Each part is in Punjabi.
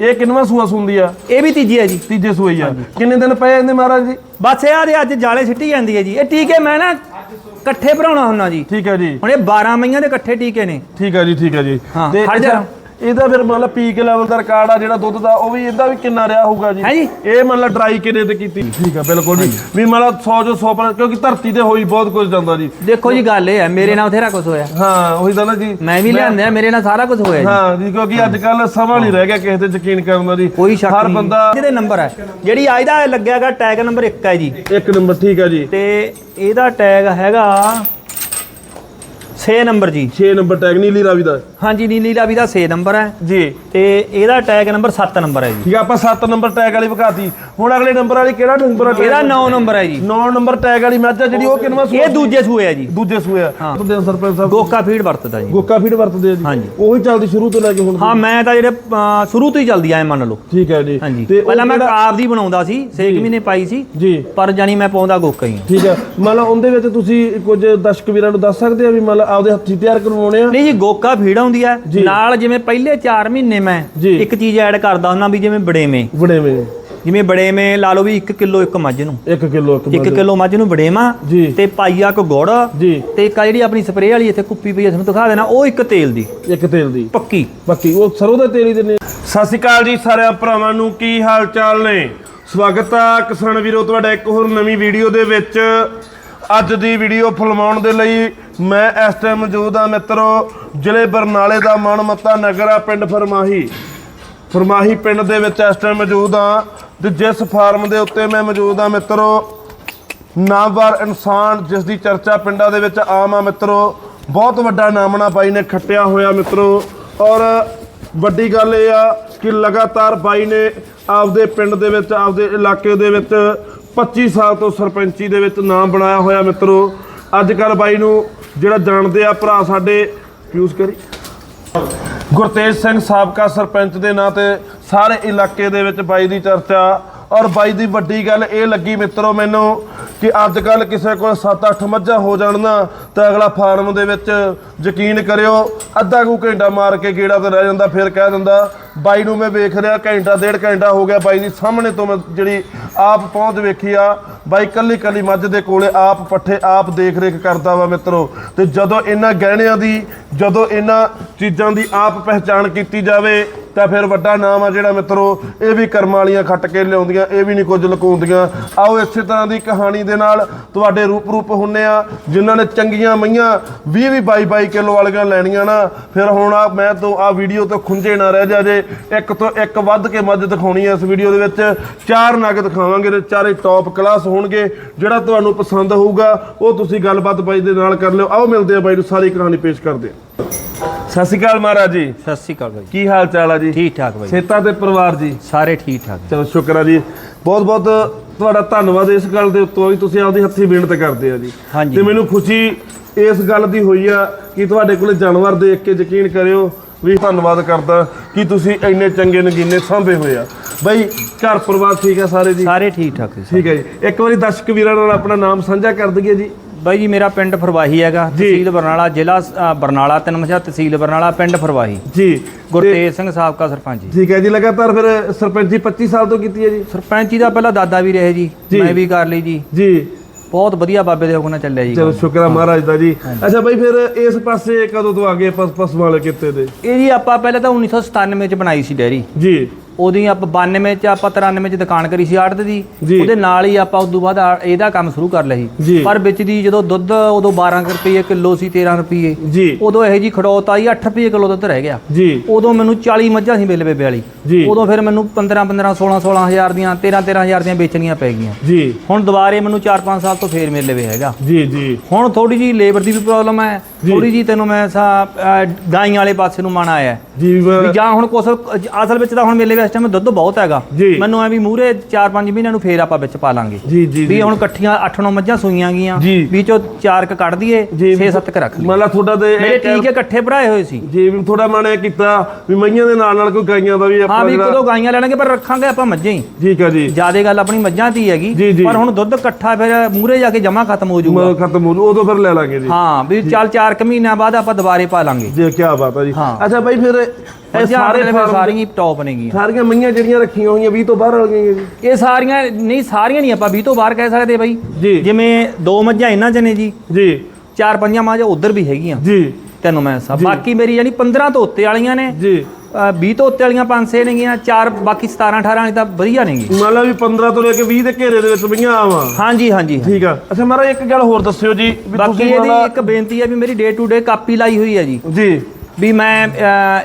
ਇਹ ਕਿੰਨਵਾਂ ਸੂਆ ਸੁੰਦੀ ਆ? ਇਹ ਵੀ ਤੀਜੀ ਹੈ ਜੀ। ਤੀਜੇ ਸੂਈ ਆ। ਕਿੰਨੇ ਦਿਨ ਪਏ ਇਹਦੇ ਮਹਾਰਾਜ ਜੀ? ਬਸ ਇਹ ਆ ਦੇ ਅੱਜ ਜਾਲੇ ਸਿੱਟੀ ਜਾਂਦੀ ਹੈ ਜੀ। ਇਹ ਟੀਕੇ ਮੈਂ ਨਾ ਇਕੱਠੇ ਭਰਾਉਣਾ ਹੁੰਨਾ ਜੀ। ਠੀਕ ਹੈ ਜੀ। ਹੁਣ ਇਹ 12 ਮਈਆਂ ਦੇ ਇਕੱਠੇ ਟੀਕੇ ਨੇ। ਠੀਕ ਹੈ ਜੀ ਠੀਕ ਹੈ ਜੀ। ਹਾਂ, ਤੇ ਅੱਛਾ, ਜਾ। ਇਹਦਾ ਫਿਰ ਮਤਲਬ ਪੀਕ ਲੈਵਲ ਦਾ ਰਿਕਾਰਡ ਆ ਜਿਹੜਾ ਦੁੱਧ ਦਾ ਉਹ ਵੀ ਇਹਦਾ ਵੀ ਕਿੰਨਾ ਰਿਹਾ ਹੋਊਗਾ ਜੀ। ਇਹ ਮਤਲਬ ਡਰਾਈ ਕਿਨੇ ਤੇ ਕੀਤੀ? ਠੀਕ ਹੈ ਬਿਲਕੁਲ ਜੀ। ਵੀ ਮਤਲਬ 100 ਜੋ 100 ਪਰ ਕਿਉਂਕਿ ਧਰਤੀ ਤੇ ਹੋਈ ਬਹੁਤ ਕੁਝ ਜਾਂਦਾ ਜੀ। ਦੇਖੋ ਜੀ ਗੱਲ ਇਹ ਹੈ ਮੇਰੇ ਨਾਲ ਬਥੇਰਾ ਕੁਝ ਹੋਇਆ। ਹਾਂ ਉਹੀ ਤਾਂ ਨਾ ਜੀ। ਮੈਂ ਵੀ ਲਿਆਂਦਿਆ ਮੇਰੇ ਨਾਲ ਸਾਰਾ ਕੁਝ ਹੋਇਆ ਜੀ। ਹਾਂ ਜੀ ਕਿਉਂਕਿ ਅੱਜ ਕੱਲ ਸਮਾਂ ਨਹੀਂ ਰਹਿ ਗਿਆ ਕਿਸੇ ਤੇ ਯਕੀਨ ਕਰਨ ਦਾ ਜੀ। ਕੋਈ ਸ਼ੱਕ ਹਰ ਨਹੀਂ। ਬੰਦਾ ਜਿਹਦੇ ਨੰਬਰ ਹੈ ਜਿਹੜੀ ਅੱਜ ਦਾ ਲੱਗਿਆਗਾ ਟੈਗ ਨੰਬਰ 1 ਹੈ ਜੀ। ਇੱਕ ਨੰਬਰ ਠੀਕ ਹੈ ਜੀ। ਤੇ ਇਹਦਾ ਟੈਗ ਹੈਗਾ 6 ਨੰਬਰ ਜੀ। 6 ਨੰਬਰ ਟੈਗ ਨੀਲੀ ਰਾਵੀ ਦਾ। ਹਾਂਜੀ ਨੀਲੀ ਰਾਵੀ ਦਾ 6 ਨੰਬਰ ਹੈ। ਜੀ। ਤੇ ਇਹਦਾ ਟੈਗ ਨੰਬਰ 7 ਨੰਬਰ ਹੈ ਜੀ। ਠੀਕ ਆ ਆਪਾਂ 7 ਨੰਬਰ ਟੈਗ ਵਾਲੀ ਵਿਖਾਤੀ। ਹੁਣ ਅਗਲੇ ਨੰਬਰ ਵਾਲੀ ਕਿਹੜਾ ਨੰਬਰ ਆ? ਇਹਦਾ 9 ਨੰਬਰ ਹੈ ਜੀ? 9 ਨੰਬਰ ਟੈਗ ਵਾਲੀ ਮੈਚ ਆ ਜਿਹੜੀ ਉਹ ਕਿੰਨਵਾਂ ਸੂਆ ਇਹ ਦੂਜੇ ਸੂਏ ਹੈ ਜੀ। ਦੂਜੇ ਸੂਏ ਆ। ਹਾਂ। ਤੁਹਾਡੇ ਸਰਪੰਚ ਸਾਹਿਬ। ਗੋਕਾ ਫੀਡ ਵਰਤਦਾ ਜੀ। ਗੋਕਾ ਫੀਡ ਵਰਤਦੇ ਆ ਜੀ। ਹਾਂਜੀ। ਉਹੀ ਚੱਲਦੀ ਸ਼ੁਰੂ ਤੋਂ ਲੈ ਕੇ ਹੁਣ ਹਾਂ ਮੈਂ ਤਾਂ ਜਿਹੜੇ ਅਹ, ਸ਼ੁਰੂ ਤੋਂ ਹੀ ਚੱਲਦੀ ਆਏ ਮੰਨ ਲਓ। ਠੀਕ ਹੈ ਜੀ। ਹਾਂਜੀ। ਉਹ ਪਹਿਲਾਂ ਮੈਂ ਆਪ ਦੀ ਬਣਾਉਂਦਾ ਸੀ 6 ਮਹੀਨੇ ਪਾਈ ਸੀ। ਜੀ। ਪਰ ਜਾਨੀ ਮੈਂ ਪਾਉਂਦਾ ਗੋਕਾ ਹੀ। ਠੀਕ ਹੈ ਮੰਨ ਲਓ ਉਹਦੇ ਵਿੱਚ ਤੁਸੀਂ ਕੁਝ ਦਰਸ਼ਕ ਵੀਰਾਂ ਨੂੰ ਦੱਸ ਸਕਦੇ ਆ ਵੀ ਮੰਨ ਲਓ ਆਪਦੇ ਹੱਥੀਂ ਤਿਆਰ ਕਰਵਾਉਣੇ ਆ। ਨਹੀਂ ਜੀ ਗੋਕਾ ਫੀਡ ਆਉਂਦੀ ਜੀ। ਨਾਲ ਜਿਵੇਂ ਪਹਿਲੇ 4 ਮਹੀਨੇ ਮੈਂ ਜੀ। ਇੱਕ ਚੀਜ਼ ਐਡ ਕਰਦਾ ਹੁੰਦਾ ਵੀ ਜਿਵੇਂ ਬੜੇਵੇਂ ਬੜੇ ਮੇ ਜਿਵੇਂ ਬੜੇਵੇਂ ਲਾ ਲਓ ਵੀ 1 ਕਿਲੋ ਇੱਕ ਮੱਝ ਨੂੰ। 1 ਕਿਲੋ ਇੱਕ 1 ਕਿਲੋ ਮੱਝ ਨੂੰ ਬੜੇਵਾਂ ਜੀ। ਤੇ ਪਾਈਆ ਕੋ ਗੁੜ ਜੀ। ਤੇ ਇੱਕ ਆਹ ਜਿਹੜੀ ਆਪਣੀ ਸਪਰੇਅ ਵਾਲੀ ਇੱਥੇ ਕੁੱਪੀ ਪਈ ਤੁਹਾਨੂੰ ਦਿਖਾ ਦੇਣਾ ਉਹ ਇੱਕ ਤੇਲ ਦੀ। ਇੱਕ ਤੇਲ ਦੀ। ਪੱਕੀ। ਬਾਕੀ ਉਹ ਸਰੋਂ ਦੇ ਤੇਲ ਹੀ ਦਿੰਦੇ ਸਤਿ ਸ਼੍ਰੀ ਅਕਾਲ ਜੀ ਸਾਰਿਆਂ ਭਰਾਵਾਂ ਨੂੰ ਕੀ ਹਾਲ ਚਾਲ ਨੇ? ਸਵਾਗਤ ਆ ਕਿਸਾਨ ਵੀਰੋ ਤੁਹਾਡਾ ਇੱਕ ਹੋਰ ਨਵੀਂ ਵੀਡੀਓ ਦੇ ਵਿੱਚ। ਅੱਜ ਦੀ ਵੀਡੀਓ ਫਿਲਮਾਉਣ ਦੇ ਲਈ ਮੈਂ ਇਸ ਟਾਈਮ ਮੌਜੂਦ ਆ ਮਿੱਤਰੋ ਜ਼ਿਲ੍ਹੇ ਬਰਨਾਲੇ ਦਾ ਮਨਮੱਤਾ ਨਗਰ ਆ ਪਿੰਡ ਫਰਮਾਹੀ। ਫਰਮਾਹੀ ਪਿੰਡ ਦੇ ਵਿੱਚ ਇਸ ਟਾਈਮ ਮੌਜੂਦ ਆ। ਤੇ ਜਿਸ ਫਾਰਮ ਦੇ ਉੱਤੇ ਮੈਂ ਮੌਜੂਦ ਆ ਮਿੱਤਰੋ। ਨਾਮਵਰ ਇਨਸਾਨ ਜਿਸ ਦੀ ਚਰਚਾ ਪਿੰਡਾਂ ਦੇ ਵਿੱਚ ਆਮ ਆ ਮਿੱਤਰੋ। ਬਹੁਤ ਵੱਡਾ ਨਾਮਣਾ ਬਾਈ ਨੇ ਖੱਟਿਆ ਹੋਇਆ ਮਿੱਤਰੋ। ਔਰ ਵੱਡੀ ਗੱਲ ਇਹ ਆ ਕਿ ਲਗਾਤਾਰ ਬਾਈ ਨੇ ਆਪਦੇ ਪਿੰਡ ਦੇ ਵਿੱਚ, ਆਪਦੇ ਇਲਾਕੇ ਦੇ ਵਿੱਚ 25 ਸਾਲ ਤੋਂ ਸਰਪੰਚੀ ਦੇ ਵਿੱਚ ਨਾਮ ਬਣਾਇਆ ਹੋਇਆ ਮਿੱਤਰੋ। ਅੱਜ ਕੱਲ ਬਾਈ ਨੂੰ ਜਿਹੜਾ ਜਾਣਦੇ ਆ ਭਰਾ ਸਾਡੇ ਯੂਜ਼ ਕਰੀ। ਗੁਰਤੇਜ ਸਿੰਘ ਸਾਬਕਾ ਸਰਪੰਚ ਦੇ ਨਾਂ ਤੇ ਸਾਰੇ ਇਲਾਕੇ ਦੇ ਵਿੱਚ ਬਾਈ ਦੀ ਚਰਚਾ ਔਰ ਬਾਈ ਦੀ ਵੱਡੀ ਗੱਲ ਇਹ ਲੱਗੀ ਮਿੱਤਰੋ ਮੈਨੂੰ ਕਿ ਅੱਜ ਕੱਲ ਕਿਸੇ ਕੋਲ 7-8 ਮੱਝਾਂ ਹੋ ਜਾਣ ਨਾ, ਤਾਂ ਅਗਲਾ ਫਾਰਮ ਦੇ ਵਿੱਚ ਯਕੀਨ ਕਰਿਓ, ਅੱਧਾ ਕੁ ਘੰਟਾ ਮਾਰ ਕੇ ਗੇੜਾ ਤੇ ਰਹਿ ਜਾਂਦਾ, ਫਿਰ ਕਹਿ ਦਿੰਦਾ, ਬਾਈ ਨੂੰ ਮੈਂ ਵੇਖ ਰਿਹਾ, ਘੰਟਾ, ਡੇਢ ਘੰਟਾ ਹੋ ਗਿਆ ਬਾਈ ਦੀ, ਸਾਹਮਣੇ ਤੋਂ ਮੈਂ ਜਿਹੜੀ ਆਪ ਪਹੁੰਚ ਵੇਖੀ ਆ, ਬਾਈ ਕੱਲੀ ਕੱਲੀ ਮੱਝ ਦੇ ਕੋਲੇ ਆਪ ਪੱਠੇ ਆਪ ਦੇਖ ਰੇਖ ਕਰਦਾ ਵਾ ਮਿੱਤਰੋ, ਤੇ ਜਦੋਂ ਇਹਨਾਂ ਗਹਿਣਿਆਂ ਦੀ, ਜਦੋਂ ਇਹਨਾਂ ਚੀਜ਼ਾਂ ਦੀ ਆਪ ਪਹਿਚਾਣ ਕੀਤੀ ਜਾਵੇ ਤਾਂ ਫਿਰ ਵੱਡਾ ਨਾਮ ਆ ਜਿਹੜਾ ਮਿੱਤਰੋ, ਇਹ ਵੀ ਕਰਮ ਵਾਲੀਆਂ ਖੱਟ ਕੇ ਲਿਆਉਂਦੀਆਂ, ਇਹ ਵੀ ਨਹੀਂ ਕੁਝ ਲੁਕਾਉਂਦੀਆਂ। ਆਓ ਇਸੇ ਤਰ੍ਹਾਂ ਦੀ ਕਹਾਣੀ ਦੇ ਨਾਲ ਤੁਹਾਡੇ ਰੂਪ ਰੂਪ ਹੁੰਨੇ ਆ, ਜਿਨ੍ਹਾਂ ਨੇ ਚੰਗੀਆਂ ਮਈਆਂ 20 20 22 22 ਕਿਲੋ ਵਾਲੀਆਂ ਲੈਣੀਆਂ ਨਾ, ਫਿਰ ਹੁਣ ਆ ਮੈਂ ਤੋਂ ਆ ਵੀਡੀਓ ਤੋਂ ਖੁੰਝੇ ਨਾ ਰਹਿ ਜਾ ਜੇ ਇੱਕ ਤੋਂ ਇੱਕ ਵੱਧ ਕੇ ਮੱਝ ਦਿਖਾਉਣੀ ਹੈ ਇਸ ਵੀਡੀਓ ਦੇ ਵਿੱਚ। ਚਾਰ ਨਗ ਦਿਖਾਵਾਂਗੇ ਤੇ ਚਾਰੇ ਟੌਪ ਕਲਾਸ ਹੋਣਗੇ, ਜਿਹੜਾ ਤੁਹਾਨੂੰ ਪਸੰਦ ਹੋਊਗਾ, ਉਹ ਤੁਸੀਂ ਗੱਲਬਾਤ ਬਾਈ ਦੇ ਨਾਲ ਕਰ ਲਿਓ। ਆਓ ਮਿਲਦੇ ਆ ਬਾਈ ਨੂੰ, ਸਾਰੀ ਕਹਾਣੀ ਪੇਸ਼ ਕਰਦੇ ਆ। ਸਤਿ ਸ਼੍ਰੀ ਅਕਾਲ ਮਹਾਰਾਜ ਜੀ। ਸਤਿ ਸ਼੍ਰੀ ਅਕਾਲ ਬਾਈ। ਕੀ ਹਾਲ ਚਾਲ ਆ ਜੀ? ਠੀਕ ਠਾਕ ਬਾਈ। ਸੇਤਾ ਤੇ ਪਰਿਵਾਰ ਜੀ? ਸਾਰੇ ਠੀਕ ਠਾਕ ਚਲੋ ਸ਼ੁਕਰ ਆ ਜੀ। ਬਹੁਤ ਬਹੁਤ ਤੁਹਾਡਾ ਧੰਨਵਾਦ ਇਸ ਗੱਲ ਦੇ ਉੱਤੋਂ ਵੀ ਤੁਸੀਂ ਆਪਦੀ ਹੱਥੀਂ ਮਿਹਨਤ ਕਰਦੇ ਆ ਜੀ। ਹਾਂਜੀ। ਤੇ ਮੈਨੂੰ ਖੁਸ਼ੀ ਇਸ ਗੱਲ ਦੀ ਹੋਈ ਆ ਕਿ ਤੁਹਾਡੇ ਕੋਲੇ ਜਾਨਵਰ ਦੇਖ ਕੇ ਯਕੀਨ ਕਰਿਓ ਵੀ ਧੰਨਵਾਦ ਕਰਦਾ ਕਿ ਤੁਸੀਂ ਇੰਨੇ ਚੰਗੇ ਨਗੀਨੇ ਸਾਂਭੇ ਹੋਏ ਆ। ਬਈ ਘਰ ਪਰਿਵਾਰ ਠੀਕ ਆ ਸਾਰੇ ਜੀ? ਸਾਰੇ ਠੀਕ ਠਾਕ ਠੀਕ ਹੈ ਜੀ। ਇੱਕ ਵਾਰੀ ਦਰਸ਼ਕ ਵੀਰਾਂ ਨਾਲ ਆਪਣਾ ਨਾਮ ਸਾਂਝਾ ਕਰ ਦਈਏ ਜੀ। ਬਾਈ ਜੀ ਮੇਰਾ ਪਿੰਡ ਫਰਵਾਹੀ ਹੈਗਾ ਤਹਿਸੀਲ ਬਰਨਾਲਾ ਜ਼ਿਲ੍ਹਾ ਅ, ਬਰਨਾਲਾ ਤਿੰਨਮਜਾ ਤਹਿਸੀਲ ਬਰਨਾਲਾ ਪਿੰਡ ਫਰਵਾਹੀ। ਜੀ। ਗੁਰਤੇਜ ਸਿੰਘ ਸਾਬਕਾ ਸਰਪੰਚ ਜੀ। ਠੀਕ ਹੈ ਜੀ ਲਗਾਤਾਰ ਫਿਰ ਸਰਪੰਚੀ 25 ਸਾਲ ਤੋਂ ਕੀਤੀ ਹੈ ਜੀ? ਸਰਪੰਚੀ ਦਾ ਪਹਿਲਾਂ ਦਾਦਾ ਵੀ ਰਹੇ ਜੀ ਜੀ। ਮੈਂ ਵੀ ਕਰ ਲਈ ਜੀ। ਜੀ। ਬਹੁਤ ਵਧੀਆ ਬਾਬੇ ਦੇ ਹੁਕਮ ਨਾਲ ਚੱਲਿਆ ਜੀ ਚਲੋ ਸ਼ੁਕਰ ਆ ਮਹਾਰਾਜ ਦਾ ਜੀ। ਅੱਛਾ ਬਈ ਫਿਰ ਇਸ ਪਾਸੇ ਕਦੋਂ ਤੋਂ ਆ ਗਏ ਪਸ ਪਸ ਵਾਲੇ ਕਿੱਤੇ ਦੇ? ਇਹ ਜੀ ਆਪਾਂ ਪਹਿਲਾਂ ਤਾਂ 1997 ਚ ਬਣਾਈ ਸੀ ਡੈਰੀ। ਜੀ। ਉਹਦੀ ਆਪਾਂ 92 ਚ ਆਪਾਂ 93 ਚ ਦੁਕਾਨ ਕਰੀ ਸੀ ਆੜਤ ਦੀ। ਜੀ। ਉਹਦੇ ਨਾਲ ਹੀ ਆਪਾਂ ਉਸ ਤੋਂ ਬਾਅਦ ਆ- ਇਹਦਾ ਕੰਮ ਸ਼ੁਰੂ ਕਰ ਲਿਆ ਜੀ। ਸੀ ਪਰ ਵਿੱਚ ਦੀ ਜਦੋਂ ਦੁੱਧ ਉਦੋਂ 12 ਕੁ ਰੁਪਏ ਕਿਲੋ ਸੀ 13 ਰੁਪਏ। ਜੀ। ਉਦੋਂ ਇਹ ਜੀ ਖੜੋਤ ਆਈ 8 ਰੁਪਏ ਕਿਲੋ ਦੁੱਧ ਰਹਿ ਗਿਆ। ਜੀ। ਉਦੋਂ ਮੈਨੂੰ 40 ਮੱਝਾਂ ਸੀ ਬਿੱਲ ਬੇਬੇ ਵਾਲੀ। ਜੀ। ਉਦੋਂ ਫਿਰ ਮੈਨੂੰ 15 15 16 16 ਹਜ਼ਾਰ ਦੀਆਂ 13 13 ਹਜ਼ਾਰ ਦੀਆਂ ਵੇਚਣੀਆਂ ਪੈ ਗਈਆਂ। ਜੀ। ਹੁਣ ਦੁਬਾਰੇ ਮੈਨੂੰ 4-5 ਸਾਲ ਤੋਂ ਫੇਰ ਮਿਲ ਹੈਗਾ। ਜੀ ਜੀ। ਹੁਣ ਥੋੜੀ ਜੀ ਲੇਬਰ ਦੀ ਵੀ ਪ੍ਰੋਬਲਮ ਹੈ। ਥੋੜੀ ਜੀ ਤੈਨੂੰ ਮੈਂ ਸਾ ਗਾਈਆਂ ਵਾਲੇ ਪਾਸੇ ਨੂੰ ਮਨ ਆਇਆ। ਹੈ। ਜੀ ਵੀ ਜਾਂ ਹੁਣ ਕੁਛ ਅਸਲ ਵਿੱਚ ਤਾਂ ਹੁਣ ਮੇਲੇ ਵਿੱਚ ਟਾਈਮ ਦੁੱਧ ਬਹੁਤ ਹੈਗਾ। ਜੀ। ਮੈਨੂੰ ਐ ਵੀ ਮੂਰੇ 4-5 ਮਹੀਨਿਆਂ ਨੂੰ ਫੇਰ ਆਪਾਂ ਵਿੱਚ ਪਾ ਲਾਂਗੇ। ਜੀ ਜੀ ਵੀ ਜੀ। ਹੁਣ ਇਕੱਠੀਆਂ 8-9 ਮੱਝਾਂ ਸੂਈਆਂ ਗਈਆਂ। ਜੀ। ਵੀ ਚੋਂ 4 ਕ ਕੱਢ ਦਈਏ ਜੀ। 6-7 ਕ ਰੱਖ ਮਤਲਬ ਤੁਹਾਡਾ ਤੇ ਇਹ ਮੇਰੇ ਟੀਕੇ ਇਕੱਠੇ ਭਰਾਏ ਹੋਏ ਸੀ। ਜੀ ਵੀ ਥੋੜਾ ਮਨ ਇਹ ਕੀਤਾ ਵੀ ਮਈਆਂ ਦੇ ਨਾਲ ਨਾਲ ਕੋਈ ਗਾਈਆਂ ਦਾ ਵੀ ਹਾਂ ਆਪਣਾ ਵੀ ਜਿਹੜਾ ਕਦੋਂ ਗਾਈਆਂ ਲੈਣਗੇ ਪਰ ਰੱਖਾਂਗੇ ਆਪਾਂ ਮੱਝਾਂ ਹੀ। ਠੀਕ ਹੈ ਜੀ। ਜਿਆਦੇ ਗੱਲ ਆਪਣੀ ਮੱਝਾਂ ਦੀ ਜੀ, ਹੈਗੀ। ਜੀ। ਪਰ ਹੁਣ ਦੁੱਧ ਇਕੱਠਾ ਫਿਰ ਮੂਰੇ ਜਾ ਕੇ ਜਮਾ ਖਤਮ ਹੋ ਜਾਊਗਾ। ਮ- ਖਤਮ ਹੋ ਜੂ ਉਦੋਂ ਫਿਰ ਲੈ ਲਾਂਗੇ ਜੀ। ਹਾਂ ਵੀ ਚੱਲ 4 ਕ ਮਹੀਨਿਆਂ ਬਾਅਦ ਆਪਾਂ ਦੁਬਾਰੇ ਪਾ ਲਾਂਗੇ। ਜੀ ਕੀ ਬਾਤ ਹੈ ਜੀ। ਹਾਂ। ਅੱਛਾ ਬਾਈ ਫਿਰ ਇਹ ਸਾਰੇ ਸਾਰੇ farm ਸਾਰੀਆਂ ਹੀ ਟੌਪ ਨੇਗੀਆਂ। ਸਾਰੀਆਂ ਮਈਆਂ ਜਿਹੜੀਆਂ ਰੱਖੀਆਂ ਹੋਈਆਂ 20 ਤੋਂ ਬਾਹਰ ਵਾਲੀਆਂ ਜੀ। ਇਹ ਸਾਰੀਆਂ ਨਹੀਂ ਸਾਰੀਆਂ ਨਹੀਂ ਆਪਾਂ 20 ਤੋਂ ਬਾਹਰ ਕਹਿ ਸਕਦੇ ਬਾਈ। ਜੀ। ਜਿਵੇਂ ਦੋ ਮੱਝਾਂ ਇਹਨਾਂ ਚ ਨੇ ਜੀ। ਜੀ। ਚਾਰ ਪੰਜਾਂ ਮੱਝਾਂ ਉਧਰ ਵੀ ਹੈਗੀਆਂ। ਜੀ। ਤੈਨੂੰ ਮੈਂ ਦੱਸਾਂ। ਬਾਕੀ ਮੇਰੀ ਯਾਨੀ 15 ਤੋਂ ਉੱਤੇ ਵਾਲੀਆਂ ਨੇ। ਜੀ। ਅ, 20 ਤੋਂ ਉੱਤੇ ਵਾਲੀਆਂ 5-6 ਨੇਗੀਆਂ ਚਾਰ ਬਾਕੀ 17 18 ਵਾਲੀ ਤਾਂ ਵਧੀਆ ਨੇਗੀ। ਮੰਨ ਲਾ ਵੀ 15 ਤੋਂ ਲੈ ਕੇ 20 ਦੇ ਘੇਰੇ ਦੇ ਵਿੱਚ ਮਈਆਂ ਆਵਾਂ। ਹਾਂਜੀ ਹਾਂਜੀ ਠੀਕ ਆ। ਅੱਛਾ ਮਹਾਰਾਜ ਇੱਕ ਗੱਲ ਹੋਰ ਦੱਸਿਓ ਜੀ ਵੀ ਬਾਕੀ ਤੁਸੀਂ ਇਹਦੀ ਮੰਨ ਇੱਕ ਬੇਨਤੀ ਹੈ ਵੀ ਮੇਰੀ ਡੇ ਟੂ ਡੇ ਕਾਪੀ ਲਾਈ ਹੋਈ ਹੈ ਜੀ। ਲਾ- ਜੀ। ਵੀ ਮੈਂ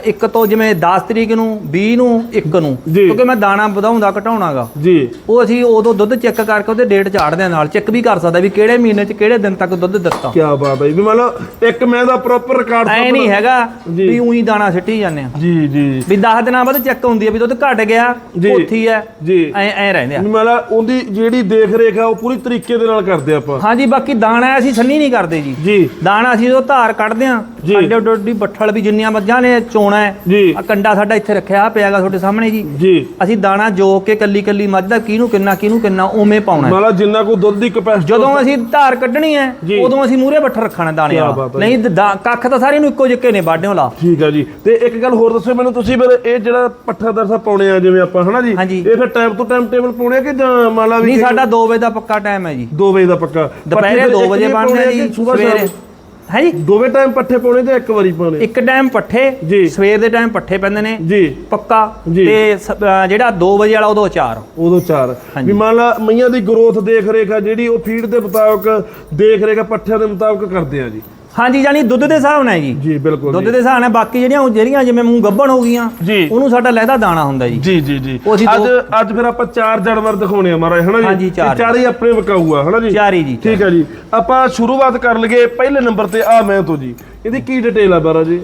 ਇੱਕ ਤੋਂ ਜਿਵੇਂ 10 ਤਰੀਕ ਨੂੰ 20 ਨੂੰ 1 ਨੂੰ। ਕਿਉਂਕਿ ਮੈਂ ਦਾਣਾ ਵਧਾਉਂਦਾ ਘਟਾਉਣਾਗਾ। ਜੀ। ਉਹ ਅਸੀਂ ਉਦੋਂ ਦੁੱਧ ਚੈੱਕ ਕਰਕੇ ਉਹਦੇ ਡੇਟ ਚਾੜਦੇ ਆ ਨਾਲ ਚੈੱਕ ਵੀ ਕਰ ਸਕਦਾ ਵੀ ਕਿਹੜੇ ਮਹੀਨੇ 'ਚ ਕਿਹੜੇ ਦਿਨ ਤੱਕ ਦੁੱਧ ਦਿੱਤਾ। ਕੀ ਬਾਤ ਹੈ। ਵੀ ਮੰਨ ਲਓ ਇੱਕ ਮੈਂ ਦਾ ਪ੍ਰੋਪਰ ਰਿਕਾਰਡ ਐ ਨਹੀਂ ਹੈਗਾ। ਵੀ ਉਹੀ ਦਾਣਾ ਸਿੱਟੀ ਜਾਂਦੇ ਆ ਜੀ ਜੀ। ਵੀ 10 ਦਿਨਾਂ ਬਾਅਦ ਚੈੱਕ ਹੁੰਦੀ ਹੈ ਵੀ ਦੁੱਧ ਘਟ ਗਿਆ। ਉੱਥੀ ਹੈ ਜੀ। ਐ ਐ ਰਹਿੰਦੇ ਆ। ਲਾ ਉਹਦੀ ਜਿਹੜੀ ਦੇਖ ਰੇਖ ਆ ਉਹ ਪੂਰੀ ਤਰੀਕੇ ਦੇ ਨਾਲ ਕਰਦੇ ਆਪਾਂ। ਹਾਂਜੀ ਬਾਕੀ ਦਾਣਾ ਅਸੀਂ ਸੰਨੀ ਨਹੀਂ ਕਰਦੇ ਜੀ। ਜੀ। ਦਾਣਾ ਅਸੀਂ ਜਦੋਂ ਧਾਰ ਕੱਢਦੇ ਆ। ਸਾਡੇ ਡੋਡੀ ਬੱਠਲ ਵੀ ਜਿੰਨੀਆਂ ਮੱਝਾਂ ਨੇ ਚੋਣਾ ਹੈ ਜੀ। ਆ ਕੰਡਾ ਸਾਡਾ ਇੱਥੇ ਰੱਖਿਆ ਪਿਆਗਾ ਤੁਹਾਡੇ ਸਾਹਮਣੇ ਜੀ। ਜੀ। ਅਸੀਂ ਦਾਣਾ ਜੋਕ ਕੇ ਕੱਲੀ ਕੱਲੀ ਮੱਝ ਦਾ ਕਿਹਨੂੰ ਕਿੰਨਾ ਕਿਹਨੂੰ ਕਿੰਨਾ ਉਵੇਂ ਪਾਉਣਾ ਹੈ। ਜਿੰਨਾ ਕੋ ਦੁੱਧ ਦੀ ਕਪੈਸਿਟੀ ਜਦੋਂ ਅਸੀਂ ਧਾਰ ਕੱਢਣੀ ਹੈ ਜੀ। ਉਦੋਂ ਅਸੀਂ ਮੂਰੇ ਬੱਠਲ ਰੱਖਣਾ ਦਾਣੇ ਕਿਆ ਵਾਲਾ। ਬਾਤ ਹੈ ਨਹੀਂ ਦ- ਕੱਖ ਤਾਂ ਸਾਰੇ ਨੂੰ ਇੱਕੋ ਜਿੱਕੇ ਨੇ ਬਾਡਿਓ ਲਾ। ਠੀਕ ਆ ਜੀ। ਤੇ ਇੱਕ ਗੱਲ ਹੋਰ ਦੱਸੋ ਮੈਨੂੰ ਤੁਸੀਂ ਫਿਰ ਇਹ ਜਿਹੜਾ ਪੱਠਾ ਦਰਸਾ ਪਾਉਣੇ ਆ ਜਿਵੇਂ ਆਪਾਂ ਹਨਾ ਜੀ? ਹਾਂਜੀ। ਇਹ ਫਿਰ ਟਾਈਮ ਤੋਂ ਟਾਈਮ ਟੇਬਲ ਪਾਉਣੇ ਆ ਕਿ ਜਾਂ ਮੰਨ ਲਾ ਵੀ ਨਹੀਂ ਸਾਡਾ 2 ਵਜੇ ਦਾ ਪੱਕਾ ਟਾਈਮ ਹੈ ਜੀ। 2 ਵਜੇ ਦਾ ਪੱਕਾ। ਦੁਪਹਿਰੇ 2 ਵਜੇ ਬਣਦੇ ਆ ਜੀ ਸਵੇਰੇ। ਹੈ ਜੀ ਦੋਵੇਂ ਟਾਈਮ ਪੱਠੇ ਪਾਉਣੇ ਤੇ ਇੱਕ ਵਾਰੀ ਪਾਉਣੇ ਇੱਕ ਟਾਈਮ ਪੱਠੇ ਜੀ। ਸਵੇਰ ਦੇ ਟਾਈਮ ਪੱਠੇ ਪੈਂਦੇ ਨੇ ਜੀ ਪੱਕਾ। ਤੇ ਜਿਹੜਾ 2 ਵਜੇ ਵਾਲਾ ਉਦੋਂ ਚਾਰ ਉਦੋਂ ਚਾਰ। ਵੀ ਮੰਨ ਲਾ ਮਈਆਂ ਦੀ ਗਰੋਥ ਦੇਖ ਰੇਖ ਜਿਹੜੀ ਉਹ ਫੀਡ ਦੇ ਮੁਤਾਬਕ ਦੇਖ ਰੇਖ ਪੱਠਿਆਂ ਦੇ ਮੁਤਾਬਕ ਕਰਦੇ ਆ ਜੀ ਹਾਂਜੀ ਜਾਨੀ ਦੁੱਧ ਦੇ ਹਿਸਾਬ ਨਾਲ ਹੈ ਜੀ। ਜੀ ਬਿਲਕੁਲ ਦੁੱਧ। ਦੇ ਹਿਸਾਬ ਨਾਲ ਬਾਕੀ ਜਿਹੜੀਆਂ ਜਿਹੜੀਆਂ ਜਿਵੇਂ ਮੂੰਹ ਗੱਭਣ ਹੋ ਗਈਆਂ ਜੀ। ਉਹਨੂੰ ਸਾਡਾ ਲਹਿਦਾ ਦਾਣਾ ਹੁੰਦਾ ਜੀ। ਜੀ ਜੀ ਜੀ। ਉਹ ਅਸੀਂ ਅੱਜ ਅੱਜ ਫਿਰ ਆਪਾਂ ਚਾਰ ਜਾਨਵਰ ਦਿਖਾਉਣੇ ਆ ਮਹਾਰਾਜ ਹਨਾ ਜੀ? ਹਾਂਜੀ, ਚਾਰ। ਇਹ ਚਾਰ। ਹੀ ਆਪਣੇ ਵਿਕਾਊ ਆ ਹਨਾ ਜੀ? ਚਾਰੀ ਜੀ ਠੀਕ ਹੈ ਜੀ। ਆਪਾਂ ਸ਼ੁਰੂਆਤ ਕਰ ਲਈਏ ਪਹਿਲੇ ਨੰਬਰ ਤੇ ਆ ਮੈਂ ਤੋਂ ਜੀ। ਇਹਦੀ ਕੀ ਡਿਟੇਲ ਆ ਬਾਰਾ ਜੀ?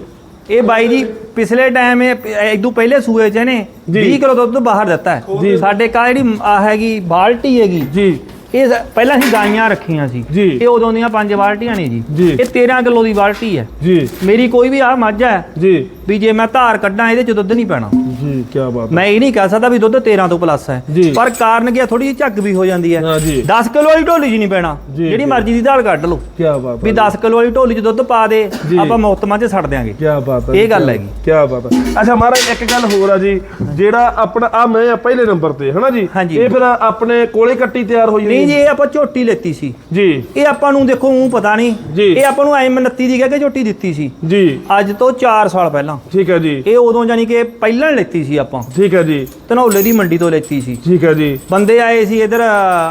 ਇਹ ਬਾਈ ਜੀ ਪਿਛਲੇ ਟਾਈਮ ਇਹ ਇਦੋਂ ਪਹਿਲੇ ਸੂਏ ਚ ਨੇ ਜੀ। 20 ਕਿਲੋ ਦੁੱਧ ਬਾਹਰ ਦਿੱਤਾ ਹੈ। ਸਾਡੇ ਕਾ ਜਿਹੜੀ ਆ ਹੈਗੀ ਬਾਲਟੀ ਹੈਗੀ ਜੀ। ਇਹ ਪਹਿਲਾਂ ਅਸੀਂ ਗਾਈਆਂ ਰੱਖੀਆਂ ਸੀ। ਜੀ। ਇਹ ਉਦੋਂ ਦੀਆਂ ਪੰਜ ਬਾਲਟੀਆਂ ਨੇ ਜੀ। ਜੀ। ਇਹ 13 ਕਿਲੋ ਦੀ ਬਾਲਟੀ ਹੈ। ਜੀ। ਮੇਰੀ ਕੋਈ ਵੀ ਆ ਮੱਝ ਹੈ ਜੀ। ਵੀ ਜੇ ਮੈਂ ਧਾਰ ਕੱਢਾਂ ਇਹਦੇ ਚ ਦੁੱਧ ਨਹੀਂ ਪੈਣਾ। ਜੀ ਕੀ ਬਾਤ ਮੈਂ ਇਹ ਨਹੀਂ ਕਹਿ ਸਕਦਾ ਵੀ ਦੁੱਧ 13 ਤੋਂ ਪਲੱਸ ਹੈ। ਜੀ। ਪਰ ਕਾਰਨ ਕੀ ਥੋੜੀ ਜਿਹੀ ਝੱਗ ਵੀ ਹੋ ਜਾਂਦੀ ਹੈ। ਹਾਂ ਜੀ। 10 ਕਿਲੋ ਵਾਲੀ ਢੋਲੀ 'ਚ ਨਹੀਂ ਪੈਣਾ। ਜੀ, ਜਿਹੜੀ ਜੀ। ਮਰਜ਼ੀ ਦੀ ਦਾਲ ਕੱਢ ਲਓ। ਕੀ ਬਾਤ ਵੀ 10 ਕਿਲੋ ਵਾਲੀ ਢੋਲੀ 'ਚ ਦੁੱਧ ਪਾ ਦੇ ਜੀ। ਆਪਾਂ ਮੁਫਤਮਾਂ 'ਚ ਛੱਡ ਦਿਆਂਗੇ। ਕੀ ਬਾਤ ਹੈ ਇਹ ਗੱਲ ਹੈਗੀ। ਕੀ ਬਾਤ ਹੈ। ਅੱਛਾ ਮਹਾਰਾਜ ਇੱਕ ਗੱਲ ਹੋਰ ਆ ਜੀ। ਜਿਹੜਾ ਆਪਣਾ ਆ ਮੈਂ ਆ ਪਹਿਲੇ ਨੰਬਰ ਤੇ ਹਨਾ ਜੀ? ਹਾਂਜੀ। ਇਹ ਫਿਰ ਆਪਣੇ ਕੋਲੇ ਕੱਟੀ ਤਿਆਰ ਹੋਈ ਨਹੀਂ ਜੀ। ਇਹ ਆਪਾਂ ਝੋਟੀ ਲੈਤੀ ਸੀ। ਜੀ। ਇਹ ਆਪਾਂ ਨੂੰ ਦੇਖੋ ਉਹ ਪਤਾ ਨਹੀਂ। ਜੀ। ਇਹ ਆਪਾਂ ਨੂੰ ਐਮ 29 ਦੀ ਕਹਿ ਕੇ ਝੋਟੀ ਦਿੱਤੀ ਸੀ। ਜੀ। ਅੱਜ ਤੋਂ 4 ਸਾਲ ਪਹਿਲਾਂ। ਠੀਕ ਹੈ ਜੀ। ਇਹ ਉਦੋਂ ਜਾਨੀ ਕਿ ਪਹਿਲਾਂ ਲੈਤੀ ਸੀ ਆਪਾਂ। ਠੀਕ ਹੈ ਜੀ। ਧਨੌਲੇ ਦੀ ਮੰਡੀ ਤੋਂ ਲੈਤੀ ਸੀ। ਠੀਕ ਹੈ ਜੀ। ਬੰਦੇ ਆਏ ਸੀ ਇਧਰ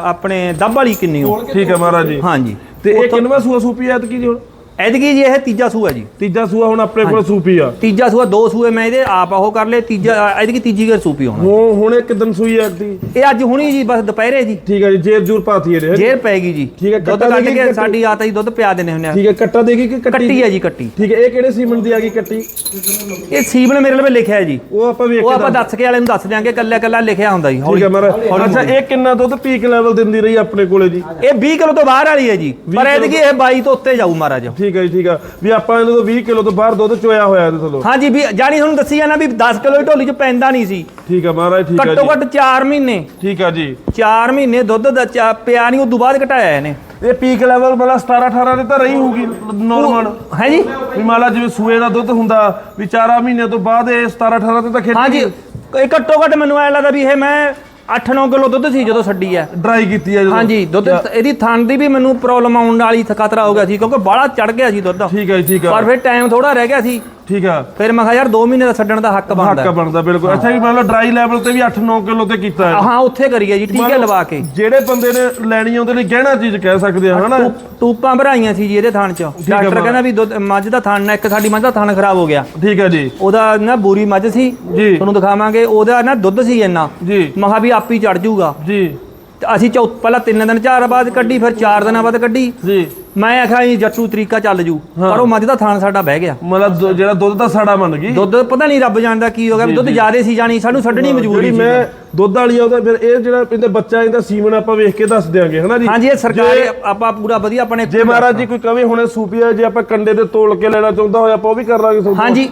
ਆਪਣੇ ਦੱਬ ਵਾਲੀ ਕਿੰਨੀਓ ਠੀਕ ਹੈ ਮਹਾਰਾਜ ਜੀ। ਹਾਂਜੀ। ਤੇ ਇਹ ਕਿੰਨਵਾ ਸੂਆ ਸੂਪੀ ਐਤ ਕੀ ਜੀ ਹੁਣ? ਐਤਕੀ ਜੀ ਇਹ ਤੀਜਾ ਸੂਆ ਜੀ। ਤੀਜਾ ਸੂਆ ਹੁਣ ਆਪਣੇ ਕੋਲ ਸੂਪੀ ਆ। ਤੀਜਾ ਸੂਆ ਦੋ ਸੂਏ ਮੈਂ ਇਹਦੇ ਆਪ ਉਹ ਕਰ ਲਏ। ਤੀਜਾ ਐਤਕੀ ਤੀਜੀ ਗੇਰ ਸੂਪੀ ਹੋਣਾ ਹੁਣ ਹੁਣ ਇਹ ਕਿਦਨ ਸੂਈ ਐ ਦੀ ਇਹ ਅੱਜ ਹੁਣੀ ਜੀ ਬਸ ਦੁਪਹਿਰੇ ਜੀ। ਠੀਕ ਹੈ ਜੀ ਜੇਰ ਜੂਰ ਪਾਤੀ ਇਹਦੇ। ਜੇਰ ਪੈ ਗਈ ਜੀ। ਠੀਕ ਹੈ, ਦੁੱਧ ਕੱਢ ਕੇ? ਸਾਡੀ ਆਤ ਜੀ ਦੁੱਧ ਪਿਆ ਦਿੰਦੇ ਹੁੰਦੇ ਆ। ਠੀਕ ਹੈ ਕੱਟਾ ਦੇਗੀ ਕਿ ਕੱਟੀ? ਹੈ ਜੀ ਕੱਟੀ। ਠੀਕ ਹੈ ਇਹ ਕਿਹੜੇ ਸੀਮਨ ਦੀ ਆ ਗਈ ਕੱਟੀ? ਇਹ ਸੀਬਲ ਮੇਰੇ ਲਈ ਲਿਖਿਆ ਹੈ ਜੀ। ਉਹ ਆਪਾਂ ਵੇਖ ਉਹ ਆਪਾਂ ਦੱਸ ਕੇ ਵਾਲੇ ਨੂੰ ਦੱਸ ਦਿਆਂਗੇ ਕੱਲਾ ਕੱਲਾ ਲਿਖਿਆ ਹੁੰਦਾ ਜੀ ਠੀਕ ਹੈ ਅੱਛਾ। ਇਹ ਕਿੰਨਾ ਦੁੱਧ ਪੀਕ ਲੈਵਲ ਦਿੰਦੀ ਰਹੀ ਆਪਣੇ ਕੋਲੇ ਜੀ? ਇਹ 20 ਕਿਲੋ ਤੋਂ ਬਾਹਰ ਵਾਲੀ ਹੈ ਜੀ। ਪਰ ਐਤਕੀ ਇਹ 22 ਤੋਂ ਉੱਤੇ ਜਾਊ ਮਹਾਰਾਜ ਠੀਕ ਹੈ ਜੀ ਠੀਕ ਆ। ਵੀ ਆਪਾਂ ਇਹਨੂੰ ਤਾਂ 20 ਕਿਲੋ ਤੋਂ ਬਾਹਰ ਦੁੱਧ ਚੋਇਆ ਹੋਇਆ ਇਹਦੇ ਥੱਲੋਂ। ਹਾਂਜੀ ਵੀ ਜਾਨੀ ਤੁਹਾਨੂੰ ਦੱਸੀ ਜਾਣਾ ਵੀ 10 ਕਿਲੋ ਦੀ ਢੋਲੀ ਚ ਪੈਂਦਾ ਨਹੀਂ ਸੀ। ਠੀਕ ਆ ਮਹਾਰਾਜ ਠੀਕ ਆ ਘੱਟੋ ਘੱਟ 4 ਮਹੀਨੇ। ਠੀਕ ਆ ਜੀ। 4 ਮਹੀਨੇ ਦੁੱਧ ਦਾ ਚਾ- ਪਿਆ ਨਹੀਂ ਉਦੋਂ ਬਾਅਦ ਘਟਾਇਆ ਇਹਨੇ। ਇਹ ਪੀਕ ਲੈਵਲ ਮਤਲਬ 17 18 ਦੇ ਤਾਂ ਰਹੀ ਹੋਊਗੀ ਨਾਰਮਲ ਹੈ ਜੀ। ਵੀ ਮੰਨ ਲਾ ਜਿਵੇਂ ਸੂਏ ਦਾ ਦੁੱਧ ਹੁੰਦਾ ਵੀ 4 ਮਹੀਨਿਆਂ ਤੋਂ ਬਾਅਦ ਇਹ 17 18 ਤੇ ਤਾਂ ਖੇਡ ਹਾਂਜੀ ਇਹ ਘੱਟੋ ਘੱਟ ਮੈਨੂੰ ਐ ਲੱਗਦਾ ਵੀ ਇਹ ਮੈਂ 8-9 ਕਿਲੋ ਦੁੱਧ ਸੀ ਜਦੋਂ ਛੱਡੀ ਐ ਡਰਾਈ ਕੀਤੀ ਆ ਜਦੋਂ। ਹਾਂਜੀ ਦੁੱਧ ਇਹਦੀ ਥਣ ਦੀ ਵੀ ਮੈਨੂੰ ਪ੍ਰੋਬਲਮ ਆਉਣ ਵਾਲੀ ਖਤਰਾ ਹੋ ਗਿਆ ਸੀ ਕਿਉਂਕਿ ਬਾਹਲਾ ਚੜ ਗਿਆ ਸੀ ਦੁੱਧ। ਠੀਕ ਹੈ ਠੀਕ ਆ। ਪਰ ਫਿਰ ਟਾਈਮ ਥੋੜਾ ਰਹਿ ਗਿਆ ਸੀ। ਠੀਕ ਆ। ਫਿਰ ਮੈਂ ਕਿਹਾ ਯਾਰ 2 ਮਹੀਨੇ ਦਾ ਛੱਡਣ ਦਾ ਹੱਕ ਬਣਦਾ। ਹੱਕ ਬਣਦਾ ਬਿਲਕੁਲ। ਅੱਛਾ ਜੀ ਮੰਨ ਲਓ ਡਰਾਈ ਲੈਵਲ ਤੇ ਵੀ 8-9 ਕਿਲੋ ਤੇ ਕੀਤਾ ਹੈ। ਹਾਂ ਉੱਥੇ ਕਰੀਏ ਜੀ ਠੀਕ ਹੈ ਲਵਾ ਕੇ। ਜਿਹੜੇ ਬੰਦੇ ਨੇ ਲੈਣੀ ਆ ਉਹਦੇ ਲਈ ਗਹਿਣਾ ਚੀਜ਼ ਕਹਿ ਸਕਦੇ ਆ ਹਨਾ? ਟੂਪਾਂ ਭਰਾਈਆਂ ਸੀ ਜੀ ਇਹਦੇ ਥਣ ਚ। ਡਾਕਟਰ। ਕਹਿੰਦਾ ਵੀ ਦੁੱਧ ਮੱਝ ਦਾ ਥਣ ਨਾ ਇੱਕ ਸਾਡੀ ਮੱਝ ਦਾ ਥਣ ਖਰਾਬ ਹੋ ਗਿਆ। ਠੀਕ ਹੈ ਜੀ। ਉਹਦਾ ਨਾ ਬੂਰੀ ਮੱਝ ਸੀ। ਤੁਹਾਨੂੰ ਦਿਖਾਵਾਂਗੇ ਉਹਦਾ ਨਾ ਦੁੱਧ ਸੀ ਇੰਨਾ। ਜੀ। ਮੈਂ ਕਿਹਾ ਵੀ ਆਪ ਹੀ ਚੜ ਜਾਊਗਾ ਜੀ। ਤੇ ਅਸੀਂ ਚੌ ਪਹਿਲਾਂ ਤਿੰਨ ਦਿਨ ਚਾਰ ਬਾਅਦ ਕੱਢੀ ਫਿਰ ਚਾਰ ਦਿਨਾਂ ਬਾਅਦ ਕੱਢੀ। ਜੀ। ਮੈਂ ਆਖਿਆ ਜੀ ਜੱਟੂ ਤਰੀਕਾ ਚੱਲ ਜੂ। ਪਰ ਉਹ ਮੱਝ ਦਾ ਥਾਣ ਸਾਡਾ ਬਹਿ ਗਿਆ। ਮਤਲਬ ਦੁ- ਜਿਹੜਾ ਦੁੱਧ ਦਾ ਸਾੜਾ ਬਣ ਗਈ? ਦੁੱਧ ਪਤਾ ਨਹੀਂ ਰੱਬ ਜਾਣਦਾ ਕੀ ਹੋ ਗਿਆ ਵੀ ਦੁੱਧ ਜ਼ਿਆਦੇ ਸੀ ਜਾਣੀ ਸਾਨੂੰ ਛੱਡਣੀ ਮਜਬੂਰੀ ਜਿਹੜੀ ਸੀ ਮੈਂ ਦੁੱਧ ਵਾਲੀ ਆ ਉਹਦਾ ਫਿਰ ਇਹ ਜਿਹੜਾ ਇਹਦਾ ਬੱਚਾ ਇਹਦਾ ਸੀਮਨ ਆਪਾਂ ਵੇਖ ਕੇ ਦੱਸ ਦਿਆਂਗੇ ਹਨਾ ਜੀ? ਹਾਂਜੀ ਇਹ ਸਰਕਾਰੀ ਆਪਾਂ ਪੂਰਾ ਵਧੀਆ ਆਪਣੇ ਜੇ ਮਹਾਰਾਜ ਜੀ ਕੋਈ ਕਵੇ ਹੁਣੇ ਸੂਪੀਆ ਜੇ ਆਪਾਂ ਕੰਡੇ ਤੇ ਤੋਲ ਕੇ ਲੈਣਾ ਚਾਹੁੰਦਾ ਹੋਇਆ ਆਪਾਂ ਉਹ ਵੀ ਕਰ ਲਾਂਗੇ ਤੁਹਾਨੂੰ ਹਾਂਜੀ।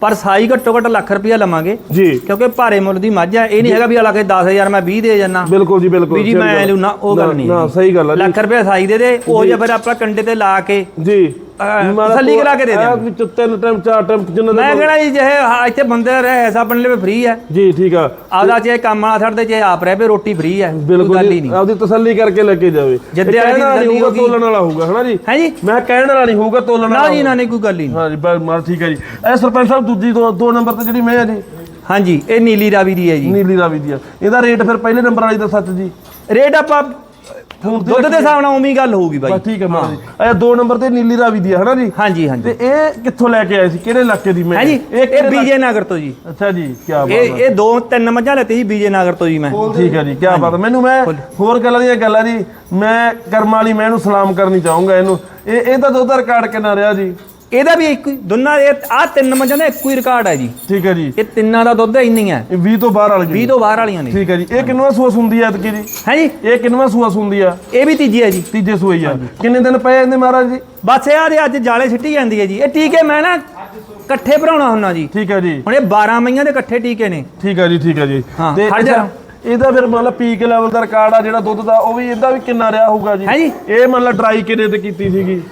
ਪਰ ਸਾਈ ਘੱਟੋ ਘੱਟ ਲੱਖ ਰੁਪਇਆ ਲਵਾਂਗੇ। ਜੀ। ਕਿਉਂਕਿ ਭਾਰੇ ਮੁੱਲ ਦੀ ਮੱਝ ਹੈ ਇਹ ਨਹੀਂ ਹੈਗਾ ਵੀ ਅਲਾ ਕੇ 10000 ਮੈਂ 20 ਦੇ ਜਾਨਾ ਬਿਲਕੁਲ ਜੀ ਬਿਲਕੁਲ ਵੀ ਜੀ ਮੈਂ ਗੱਲ। ਲੂ ਨਾ ਉਹ ਗੱਲ ਨਹੀਂ ਨਾ। ਸਹੀ ਗੱਲ ਆ ਲੱਖ ਰੁਪਇਆ ਸਾਈ ਦੇ ਦੇ ਉਹ ਜੇ। ਫਿਰ ਆਪਾਂ ਕੰਡੇ ਤੇ ਲਾ ਕੇ ਜੀ। ਤਸੱਲੀ ਕਰਾ ਕੇ ਦੇ ਦਿਆਂ। ਵਿੱਚ ਤਿੰਨ ਟਾਈਮ ਚਾਰ ਟਾਈਮ ਜਿੰਨਾ ਦੇ ਮੈਂ ਕਹਿਣਾ ਜੀ ਹਾਂ, ਇੱਥੇ ਬੰਦੇ ਰਹੇ ਐਸਾ ਆਪਣੇ ਲਈ ਫ੍ਰੀ ਹੈ ਜੀ ਠੀਕ ਆ। ਆਦਾ ਚਾਹੇ ਕੰਮ ਵਾਲਾ ਛੱਡਦੇ ਚਾਹੇ ਆਪ ਰਹੇ ਵੀ ਰੋਟੀ ਫ੍ਰੀ ਹੈ ਬਿਲਕੁਲ ਜੀ, ਆਪਦੀ ਤਸੱਲੀ ਕਰਕੇ ਲੈ ਕੇ ਜਾਵੇ। ਜਿੱਦੇ ਵਾਲੀ ਨਹੀਂ ਹੋਊਗਾ। ਤੋਲਣ ਵਾਲਾ ਹੋਊਗਾ ਹਨਾ ਜੀ? ਹੈ ਜੀ? ਮੈਂ ਕਹਿਣ ਵਾਲਾ ਨਹੀਂ ਹੋਊਗਾ ਤੋਲਣ ਨਾ ਵਾਲਾ ਜੀ ਨਾ ਨਹੀਂ ਕੋਈ ਗੱਲ ਹੀ ਨਹੀਂ। ਹਾਂ ਜੀ ਬਸ ਮਾਰ ਠੀਕ ਹੈ ਜੀ। ਇਹ ਸਰਪੰਚ ਸਾਹਿਬ ਦੂਜੀ ਦੋ ਦੋ ਨੰਬਰ ਤੇ ਜਿਹੜੀ ਮੈਂ ਆ ਜੀ। ਹਾਂਜੀ ਇਹ ਨੀਲੀ ਰਾਵੀ ਦੀ ਹੈ ਜੀ। ਨੀਲੀ ਰਾਵੀ ਦੀ ਆ। ਇਹਦਾ ਰੇਟ ਫਿਰ ਪਹਿਲੇ ਨੰਬਰ ਵਾਲੀ ਦਾ ਸੱਚ ਜੀ। ਰੇਟ ਆਪਾਂ ਦੁੱਧ ਦੇ ਹਿਸਾਬ ਨਾਲ ਉਵੇਂ ਹੀ ਗੱਲ ਹੋਊਗੀ ਬਾਈ। ਬਸ ਠੀਕ ਹੈ ਮਾਰ ਜੀ। ਇਹ ਦੋ ਨੰਬਰ ਤੇ ਨੀਲੀ ਰਾਵੀ ਦੀ ਆ ਹਨਾ ਜੀ? ਹਾਂਜੀ ਹਾਂਜੀ। ਤੇ ਇਹ ਕਿੱਥੋਂ ਲੈ ਕੇ ਆਏ ਸੀ? ਕਿਹੜੇ ਇਲਾਕੇ ਦੀ ਮੈਂ? ਹੈ ਜੀ ਇਹ ਕਿਹੜੇ ਬੀਜੇ ਨਗਰ ਤੋਂ ਜੀ। ਇਲਾਕੇ- ਅੱਛਾ ਜੀ ਕੀ ਬਾਤ ਇਹ ਇਹ ਦੋ ਤਿੰਨ ਮੱਝਾਂ ਲੈਤੀ ਸੀ ਬੀਜੇ ਨਗਰ ਤੋਂ ਜੀ ਮੈਂ। ਠੀਕ ਹੈ ਜੀ ਕੀ ਬਾਤ ਹੈ। ਮੈਨੂੰ ਮੈਂ ਹੋਰ ਗੱਲਾਂ ਦੀਆਂ ਗੱਲਾਂ ਜੀ। ਮੈਂ ਕਰਮ ਵਾਲੀ ਮੈਂ ਇਹਨੂੰ ਸਲਾਮ ਕਰਨੀ ਚਾਹੂੰਗਾ ਇਹਨੂੰ। ਇਹ ਇਹਦਾ ਦੁੱਧ ਦਾ ਰਿਕਾਰਡ ਕਿੰਨਾ ਰਿਹਾ ਜੀ? ਇਹਦਾ ਵੀ ਇੱਕ ਹੀ ਦੋਨਾਂ ਇਹ ਆ ਤਿੰਨ ਮੱਝਾਂ ਦਾ ਇੱਕੋ ਹੀ ਰਿਕਾਰਡ ਹੈ ਜੀ। ਠੀਕ ਹੈ ਜੀ। ਇਹ ਤਿੰਨਾਂ ਦਾ ਦੁੱਧ ਇੰਨੀ ਹੈ। ਇਹ 20 ਤੋਂ ਬਾਹਰ ਵਾਲੀ 20 ਤੋਂ ਬਾਹਰ ਵਾਲੀਆਂ ਨੇ। ਠੀਕ ਹੈ ਜੀ। ਇਹ ਕਿੰਨਵਾਂ ਸੂਆ ਸੁੰਦੀ ਆ ਐਤਕੀ ਜੀ? ਹੈ ਜੀ? ਇਹ ਕਿੰਨਵਾਂ ਸੂਆ ਸੁੰਦੀ ਆ? ਇਹ ਵੀ ਤੀਜੀ ਹੈ ਜੀ। ਤੀਜੇ ਸੂਈ ਆ। ਕਿੰਨੇ ਦਿਨ ਪਏ ਇਹਦੇ ਮਹਾਰਾਜ ਜੀ? ਬਸ ਇਹ ਆ ਦੇ ਅੱਜ ਜਾਲੇ ਸਿੱਟੀ ਜਾਂਦੀ ਹੈ ਜੀ। ਇਹ ਟੀਕੇ ਮੈਂ ਨਾ ਇਕੱਠੇ ਭਰਾਉਣਾ ਹੁੰਨਾ ਜੀ। ਠੀਕ ਹੈ ਜੀ। ਹੁਣ ਇਹ 12 ਮਈਆਂ ਦੇ ਇਕੱਠੇ ਟੀਕੇ ਨੇ। ਠੀਕ ਹੈ ਜੀ ਠੀਕ ਹੈ ਜੀ। ਹਾਂ, ਤੇ ਖੜ ਜਾ। ਅੱਛਾ, ਇਹਦਾ ਫਿਰ ਮੰਨ ਲਾ ਪੀਕ ਲੈਵਲ ਦਾ ਰਿਕਾਰਡ ਆ ਜਿਹੜਾ ਦੁੱਧ ਦਾ ਉਹ ਵੀ ਇਹਦਾ ਵੀ ਕਿੰਨਾ ਰਿਹਾ ਹੋਊਗਾ ਜੀ? ਹੈ ਜੀ? ਇਹ ਡਰਾਈ ਕਿੰਨੇ ਤੇ ਕੀਤੀ ਸੀਗੀ?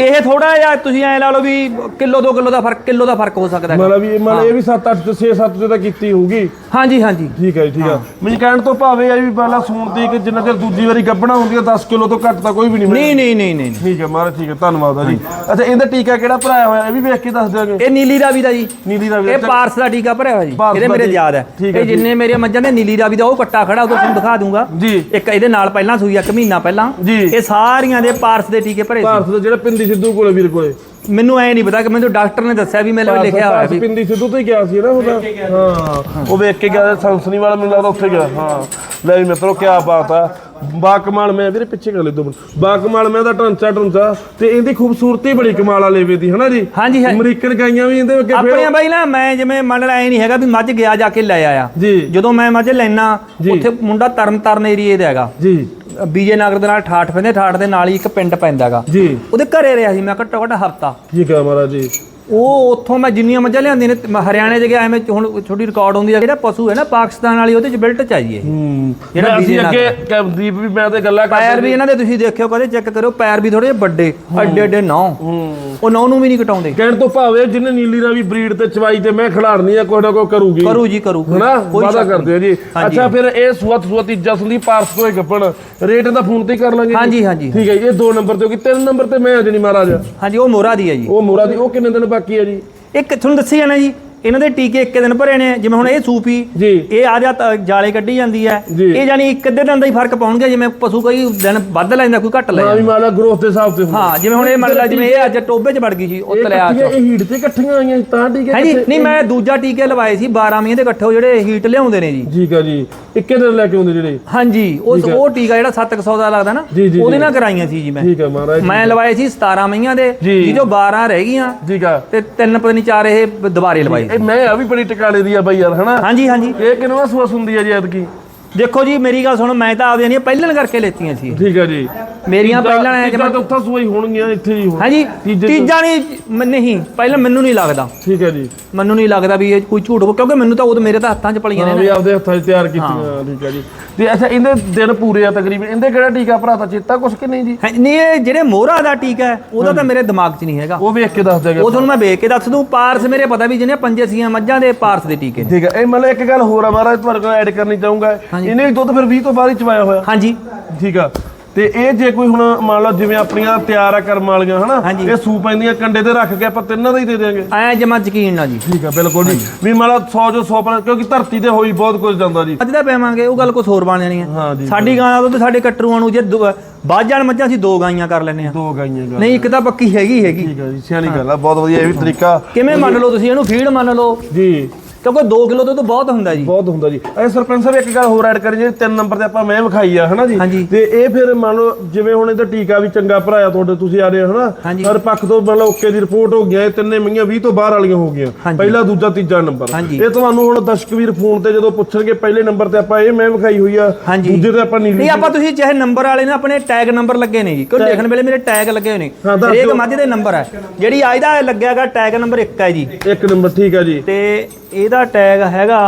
ਇਹ ਥੋੜਾ ਜਿਹਾ ਤੁਸੀਂ ਐ ਲਾ ਲਓ ਵੀ ਕਿਲੋ 2 ਕਿਲੋ ਦਾ ਫ਼ਰਕ ਕਿਲੋ ਦਾ ਫ਼ਰਕ ਹੋ ਸਕਦਾ ਹੈ ਮੰਨ ਲਾ ਵੀ ਲਾ ਇਹ ਵੀ 7 8 ਤੇ 6 7 ਤੇ ਤਾਂ ਕੀਤੀ ਹੋਊਗੀ। ਹਾਂਜੀ ਹਾਂਜੀ। ਠੀਕ ਹੈ ਜੀ ਠੀਕ ਆ ਮੈਨੂੰ ਕਹਿਣ ਤੋਂ ਭਾਵੇਂ ਆ ਵੀ ਪਹਿਲਾਂ ਸੂਣ ਦੀ ਕਿ ਜਿੰਨਾ ਚਿਰ ਦੂਜੀ ਵਾਰੀ ਗੱਭਣਾ ਹੁੰਦੀ ਆ 10 ਕਿਲੋ ਤੋਂ ਘੱਟ ਤਾਂ ਕੋਈ ਵੀ ਨਹੀਂ ਨਹੀਂ ਨਹੀਂ ਨਹੀਂ ਨਹੀਂ। ਠੀਕ ਹੈ ਮਹਾਰਾਜ ਠੀਕ ਹੈ ਧੰਨਵਾਦ ਆ ਜੀ। ਅੱਛਾ ਇਹਦਾ ਟੀਕਾ ਕਿਹੜਾ ਭਰਾਇਆ ਹੋਇਆ? ਇਹ ਵੀ ਵੇਖ ਕੇ ਦੱਸ ਦਿਆਂਗੇ। ਇਹ ਨੀਲੀ ਰਾਵੀ ਦਾ ਜੀ। ਨੀਲੀ ਦਾ ਇਹ ਪਾਰਸ ਦਾ ਟੀਕਾ ਭਰਿਆ ਹੋਇਆ ਜੀ। ਪਾਰਸ ਇਹਦੇ ਦਾ ਮੇਰੇ ਜੀ। ਯਾਦ ਹੈ। ਠੀਕ ਹੈ, ਇਹ ਜਿੰਨੇ ਮੇਰੇ ਮੱਝਾਂ ਦੇ ਨੀਲੀ ਰਾਵੀ ਦਾ ਉਹ ਕੱਟਾ ਖੜਾ ਉਹ ਤੁਹਾਨੂੰ ਦਿਖਾ ਦੂੰਗਾ। ਜੀ। ਇੱਕ ਇਹਦੇ ਨਾਲ ਪਹਿਲਾਂ ਸੂਈ ਆ ਇੱਕ ਮਹੀਨਾ ਪਹਿਲਾਂ। ਜੀ। ਇਹ ਸਾਰੀਆਂ ਦੇ ਪਾਰਸ ਦੇ ਟੀਕੇ ਭਰੇ ਸੀ। ਭਾਰਤ ਦਾ ਜਿਹੜਾ ਪਿੰਦੀ ਸਿੱਧੂ ਕੋਲੇ ਵੀਰ ਕੋਲੇ। ਮੈਨੂੰ ਐ ਨਹੀਂ ਪਤਾ ਕਿ ਮੈਨੂੰ ਡਾਕਟਰ ਨੇ ਦੱਸਿਆ ਵੀ ਲਈ ਲਿਖਿਆ ਹੋਇਆ ਵੀ ਪਿੰਦੀ ਸਿੱਧੂ ਤੋਂ ਗਿਆ ਸੀ ਨਾ ਉਹਦਾ। ਹਾਂ। ਉਹ ਵੇਖ ਕੇ ਗਿਆ ਸੰਸਨੀ ਵਾਲਾ ਮੈਨੂੰ ਲੱਗਦਾ ਉੱਥੇ ਗਿਆ। ਹਾਂ। ਲੈ ਮਿੱਤਰੋ ਕੀ ਬਾਤ ਆ। ਬਾਕਮਾਲ ਮੈਂ ਵੀਰੇ ਪਿੱਛੇ ਕਰ ਲੈ ਦੋ ਮਿੰਟ। ਬਾਕਮਾਲ ਮੈਂ ਦਾ ਢਾਂਚਾ ਢਾਂਚਾ ਤੇ ਇਹਦੀ ਖੂਬਸੂਰਤੀ ਬੜੀ ਕਮਾਲ ਵਾਲੇ ਵੇ ਦੀ ਹਨਾ ਜੀ? ਹਾਂਜੀ ਹਾਂ ਅਮਰੀਕਨ ਗਾਈਆਂ ਵੀ ਇਹਦੇ ਅੱਗੇ ਫੇਰ ਆਪਣੀਆਂ ਬਾਈ ਨਾ ਮੈਂ ਜਿਵੇਂ ਮੰਨ ਲਾ ਐ ਨਹੀਂ ਹੈਗਾ ਵੀ ਮੱਝ ਗਿਆ ਜਾ ਕੇ ਲੈ ਆਇਆ। ਜੀ। ਜਦੋਂ ਮੈਂ ਮੱਝ ਲੈਣਾ ਜੀ। ਉੱਥੇ ਮੁੰਡਾ ਤਰਨ ਤਾਰਨ ਏਰੀਏ ਦਾ ਹੈਗਾ। ਜੀ। ਬੀਜੇ ਨਗਰ ਦੇ ਨਾਲ ਠਾਠ ਪੈਂਦੇ ਠਾਠ ਦੇ ਨਾਲ ਹੀ ਇੱਕ ਪਿੰਡ ਪੈਂਦਾ ਹੈਗਾ। ਜੀ। ਉਹਦੇ ਘਰੇ ਰਿਹਾ ਸੀ ਮੈਂ ਘੱਟੋ ਘੱਟ ਹਫਤਾ। ਠੀਕ ਹੈ ਮਹਾਰਾਜ ਜੀ। ਉਹ ਉੱਥੋਂ ਮੈਂ ਜਿੰਨੀਆਂ ਮੱਝਾਂ ਲਿਆਂਦੀਆਂ ਨੇ ਮੈਂ ਹਰਿਆਣੇ 'ਚ ਗਿਆ ਐਵੇਂ ਹੁਣ ਛੋਟੀ ਰਿਕਾਰਡ ਹੁੰਦੀ ਹੈ ਜਿਹੜਾ ਪਸ਼ੂ ਹੈ ਨਾ ਪਾਕਿਸਤਾਨ ਵਾਲੀ ਉਹਦੇ 'ਚ ਬਿਲਟ ਚਾਹੀਏ ਹੂੰ। ਜਿਹੜਾ ਅਸੀਂ ਅੱਗੇ ਕੈਬਦੀਪ ਵੀ ਮੈਂ ਤੇ ਗੱਲਾਂ ਪੈਰ ਕਰਦੇ ਵੀ ਇਹਨਾਂ ਦੇ ਤੁਸੀਂ ਦੇਖਿਓ ਕਦੇ ਚੈੱਕ ਕਰਿਓ ਪੈਰ ਵੀ ਥੋੜੇ ਜਿਹੇ ਵੱਡੇ ਅੱਡੇ ਅੱਡੇ ਨੌ। ਹੂੰ। ਉਹ ਨੌ ਨੂੰ ਵੀ ਨਹੀਂ ਕਟਾਉਂਦੇ। ਕਹਿਣ ਤੋਂ ਭਾਵੇਂ ਜਿਹਨੇ ਨੀਲੀ ਰਾਵੀ ਬਰੀਡ ਤੇ ਚਵਾਈ ਤੇ ਮੈਂ ਖਿਲਾੜਨੀ ਆ ਕੋਈ ਨਾ ਕੋਈ ਕਰੂਗੀ। ਕਰੂ ਜੀ ਕਰੂ ਹਨਾ? ਕੋਈ ਵਾਦਾ ਕਰਦੇ ਆ ਜੀ। ਅੱਛਾ ਫਿਰ ਇਹ ਸੁਵਤ ਸੁਵਤ ਤੀਜਾ ਸੁੰਦੀ ਪਾਰਸ ਤੋਂ ਗੱਪਣ। ਰੇਟ ਦਾ ਫੋਨ ਤੇ ਕਰ ਲਾਂਗੇ? ਹਾਂਜੀ ਹਾਂਜੀ। ਠੀਕ ਹੈ ਇਹ ਦੋ ਨੰਬਰ ਤੇ ਹੋ ਗਈ। ਤਿੰਨ ਨੰਬਰ ਤੇ ਮੈਂ ਅਜਨੀ ਮਹਾਰਾਜ। ਹਾਂਜੀ ਉਹ ਮੋਰਾ ਦੀ ਹੈ ਜੀ। ਉਹ ਮੋਰਾ ਦੀ ਉਹ ਕਿੰਨੇ ਦਿਨ ਬਾਕੀ ਹੈ ਜੀ। ਇੱਕ ਤੁਹਾਨੂੰ ਦੱਸਿਆ ਜਾਣਾ ਜੀ ਇਹਨਾਂ ਦੇ ਟੀਕੇ ਇੱਕ ਦਿਨ ਭਰੇ ਨੇ ਜਿਵੇਂ ਹੁਣ ਇਹ ਸੂਪੀ ਜੀ। ਇਹ ਆ ਜਾ ਜਾਲੇ ਕੱਢੀ ਜਾਂਦੀ ਹੈ। ਜੀ। ਇਹ ਜਾਨੀ ਇੱਕ ਅੱਧੇ ਦਿਨ ਦਾ ਹੀ ਫ਼ਰਕ ਪਾਉਣਗੇ ਜਿਵੇਂ ਪਸ਼ੂ ਕੋਈ ਦਿਨ ਵੱਧ ਲੈਂਦਾ ਕੋਈ ਘੱਟ ਲੈ ਹਾਂ ਵੀ। ਮਾਲਾ ਗਰੋਥ ਦੇ ਹਿਸਾਬ ਤੇ ਹਾਂ ਜਿਵੇਂ ਹੁਣ ਇਹ ਮੰਨ ਲਾ ਜਿਵੇਂ ਇਹ ਅੱਜ ਟੋਬੇ 'ਚ ਵੜ ਗਈ ਸੀ ਉਹ ਤਲਿਆ ਇਕੱਠੀਆਂ ਇਹ ਹੀਟ ਤੇ ਇਕੱਠੀਆਂ ਆਈਆਂ ਤਾਂ ਠੀਕ ਹੈ ਜੀ ਨਹੀਂ ਮੈਂ ਦੂਜਾ ਟੀਕੇ ਲਵਾਏ ਸੀ 12 ਮਹੀਨੇ ਦੇ ਇਕੱਠੇ ਜਿਹੜੇ ਹੀਟ ਲਿਆਉਂਦੇ ਨੇ ਜੀ। ਠੀਕ ਹੈ ਜੀ। ਇੱਕੇ ਦਿਨ ਲੈ ਕੇ ਆਉਂਦੇ ਜਿਹੜੇ। ਹਾਂਜੀ ਉਹ ਉਹ ਟੀਕਾ ਜਿਹੜਾ 700 ਦਾ ਲੱਗਦਾ ਨਾ ਜੀ, ਜੀ, ਉਹਦੇ ਜੀ। ਨਾਲ ਕਰਾਈਆਂ ਸੀ ਜੀ ਮੈਂ। ਠੀਕ ਹੈ ਮਹਾਰਾਜ ਮੈਂ ਲਵਾਏ ਸੀ 17 ਮਹੀਆਂ ਦੇ ਜੀ। ਜਿਹੋ 12 ਰਹਿ ਗਈਆਂ ਠੀਕ ਆ। ਤੇ ਤਿੰਨ ਪਤਾ ਨਹੀਂ ਚਾਰ ਇਹ ਦੁਬਾਰੇ ਲਵਾਏ ਇਹ ਮੈਂ ਆ ਵੀ ਬੜੀ ਟਿਕਾਲੇ ਦੀ ਆ ਬਾਈ ਯਾਰ ਹਨਾ? ਹਾਂਜੀ ਹਾਂਜੀ। ਇਹ ਕਿੰਨਵਾ ਸੁਵਸ ਹੁੰਦੀ ਆ ਜੀ ਐਤਕੀ? ਦੇਖੋ ਜੀ ਮੇਰੀ ਗੱਲ ਸੁਣੋ ਮੈਂ ਤਾਂ ਆਪਦੀਆਂ ਨਹੀਂ ਪਹਿਲਾਂ ਕਰਕੇ ਲੈਤੀਆਂ ਸੀ। ਠੀਕ ਹੈ ਜੀ। ਮੇਰੀਆਂ ਪਹਿਲਾਂ ਐ ਜਿਵੇਂ ਚੌਥਾ ਸੂਈ ਹੋਣਗੀਆਂ ਇੱਥੇ ਹੀ ਹੋਣ- ਹਾਂਜੀ ਤੀਜੇ ਤੋਂ- ਨਹੀਂ ਮ- ਨਹੀਂ ਪਹਿਲਾਂ ਮੈਨੂੰ ਨਹੀਂ ਲੱਗਦਾ। ਠੀਕ ਹੈ ਜੀ। ਮੈਨੂੰ ਨਹੀਂ ਲੱਗਦਾ ਵੀ ਇਹ ਕੋਈ ਝੂਠ ਹੋ ਕਿਉਂਕਿ ਮੈਨੂੰ ਤਾਂ ਉਦੋਂ ਮੇਰੇ ਤਾਂ ਹੱਥਾਂ 'ਚ ਪਲੀਆਂ ਹਾਂ ਨੇ ਵੀ ਨਾ। ਆਪਦੇ ਹੱਥਾਂ 'ਚ ਤਿਆਰ ਕੀਤੀਆਂ ਠੀਕ ਹੈ ਜੀ। ਤੇ ਅੱਛਾ ਇਹਦੇ ਦਿਨ ਪੂਰੇ ਆ ਤਕਰੀਬਨ। ਇਹਦੇ ਕਿਹੜਾ ਟੀਕਾ ਭਰਾ ਤਾਂ ਚੇਤਾ ਕੁਛ ਕਿ ਨਹੀਂ ਜੀ? ਹੈ- ਨਹੀਂ ਇਹ ਜਿਹੜੇ ਮੋਹਰਾ ਦਾ ਟੀਕਾ ਹੈ ਉਹਦਾ ਤਾਂ ਮੇਰੇ ਦਿਮਾਗ 'ਚ ਨਹੀਂ ਹੈਗਾ। ਉਹ ਵੇਖ ਕੇ ਦੱਸ ਦਿਆਂਗੇ ਉਹ ਤੁਹਾਨੂੰ ਮੈਂ ਵੇਖ ਕੇ ਦੱਸ ਦੂੰ। ਪਾਰਸ ਮੇਰੇ ਪਤਾ ਵੀ ਜਿਹਨੇ ਪੰਜੇ ਸੀਆਂ ਮੱਝਾਂ ਦੇ ਪਾਰਸ ਦੇ ਟੀਕੇ ਨੇ। ਠੀਕ ਹੈ ਇਹ ਮਤਲਬ ਇੱਕ ਗੱਲ ਹੋਰ ਆ ਮਹਾਰਾਜ ਤੁਹਾਡੇ ਕੋਲ ਐਡ ਕਰਨੀ ਚਾਹੂੰਗਾ। ਇਹਨੇ ਵੀ ਦੁੱਧ ਫਿਰ 20 ਤੋਂ ਬਾਅਦ ਹੀ ਚਵਾਇਆ ਹੋਇਆ। ਹਾਂਜੀ। ਠੀਕ ਆ। ਤੇ ਇਹ ਜੇ ਕੋਈ ਹੁਣ ਮੰਨ ਲਓ ਜਿਵੇਂ ਆਪਣੀਆਂ ਤਿਆਰ ਆ ਕਰਮ ਵਾਲੀਆਂ ਹਨਾ ਹਾਂਜੀ। ਇਹ ਸੂ ਪੈਂਦੀਆਂ ਕੰਡੇ ਤੇ ਰੱਖ ਕੇ ਆਪਾਂ ਤਿੰਨਾਂ ਦਾ ਹੀ ਦੇ ਦਿਆਂਗੇ। ਐ ਜਮਾ ਯਕੀਨ ਨਾ ਜੀ। ਠੀਕ ਆ ਬਿਲਕੁਲ ਜੀ। ਵੀ ਮੰਨ ਲਓ 100 ਜੋ 100 ਕਿਉਂਕਿ ਧਰਤੀ ਤੇ ਹੋਈ ਬਹੁਤ ਕੁਝ ਜਾਂਦਾ ਜੀ। ਅੱਜ ਦਾ ਪੈਵਾਂਗੇ ਉਹ ਗੱਲ ਕੁਛ ਹੋਰ ਬਣ ਜਾਣੀ ਹੈ ਸਾਡੀ ਗਾਂ ਦਾ ਦੁੱਧ ਸਾਡੇ ਕੱਟਰੂਆਂ ਨੂੰ ਜੇ ਬਾਜ ਜਾਣ ਮੱਝਾਂ ਅਸੀਂ ਦੋ ਗਾਈਆਂ ਕਰ ਲੈਨੇ ਆ ਦੋ ਗਾਈਆਂ ਗਾ ਨਹੀਂ ਇੱਕ ਤਾਂ ਪੱਕੀ ਹੈਗੀ ਹੈਗੀ। ਠੀਕ ਆ ਜੀ ਸਿਆਣੀ ਗੱਲ ਆ ਬਹੁਤ ਵਧੀਆ ਇਹ ਵੀ ਤਰੀਕਾ। ਕਿਵੇਂ ਮੰਨ ਲਓ ਤੁਸੀਂ ਇਹਨੂੰ ਫੀਡ ਮੰਨ ਲਓ। ਜੀ। ਕਿਉਂਕਿ 2 ਕਿਲੋ ਦੁੱਧ ਬਹੁਤ ਹੁੰਦਾ ਜੀ। ਬਹੁਤ ਹੁੰਦਾ ਜੀ। ਇਹ ਸਰਪੰਚ ਸਾਹਿਬ ਇੱਕ ਗੱਲ ਹੋਰ ਐਡ ਕਰੀ ਜਿਹੜੀ ਤਿੰਨ ਨੰਬਰ ਤੇ ਆਪਾਂ ਮੈਂ ਵਿਖਾਈ ਆ ਹਨਾ ਜੀ। ਤੇ ਇਹ ਫਿਰ ਮੰਨ ਲਓ ਜਿਵੇਂ ਹੁਣ ਇਹਦਾ ਟੀਕਾ ਵੀ ਚੰਗਾ ਭਰਾਇਆ ਤੁਹਾਡੇ ਤੁਸੀਂ ਆ ਰਹੇ ਹੋ ਹਨਾ। ਹਰ ਪੱਖ ਤੋਂ ਮੰਨ ਲਓ ਓਕੇ ਦੀ ਰਿਪੋਰਟ ਹੋ ਗਿਆ ਇਹ ਤਿੰਨੇ ਮਈਆਂ 20 ਤੋਂ ਬਾਹਰ ਵਾਲੀਆਂ ਹੋ ਗਈਆਂ। ਪਹਿਲਾ ਦੂਜਾ ਤੀਜਾ ਨੰਬਰ। ਇਹ ਤੁਹਾਨੂੰ ਹੁਣ ਦਰਸ਼ਕ ਵੀਰ ਫੋਨ ਤੇ ਜਦੋਂ ਪੁੱਛਣਗੇ ਪਹਿਲੇ ਨੰਬਰ ਤੇ ਆਪਾਂ ਇਹ ਮੈਂ ਵਿਖਾਈ ਹੋਈ ਆ। ਦੂਜੇ ਤੇ ਆਪਾਂ ਨੀਲੀ ਨਹੀਂ ਆਪਾਂ ਤੁਸੀਂ ਚਾਹੇ ਨੰਬਰ ਵਾਲੇ ਨੇ ਆਪਣੇ ਟੈਗ ਨੰਬਰ ਲੱਗੇ ਨੇ ਜੀ। ਕਿਉਂ ਦੇਖਣ ਵੇਲੇ ਮੇਰੇ ਟੈਗ ਲੱਗੇ ਹੋਏ ਨੇ। ਹਾਂ, ਹਰੇਕ। ਮੱਝ ਦੇ ਨੰਬਰ ਹੈ ਜਿਹੜੀ ਅੱਜ ਦਾ ਲੱਗਿਆਗਾ ਟੈਗ ਨੰਬਰ 1 ਹੈ ਜੀ। ਇੱਕ ਨੰਬਰ ਠੀਕ ਆ ਜੀ। ਤੇ ਇਹਦਾ ਟੈਗ ਹੈਗਾ।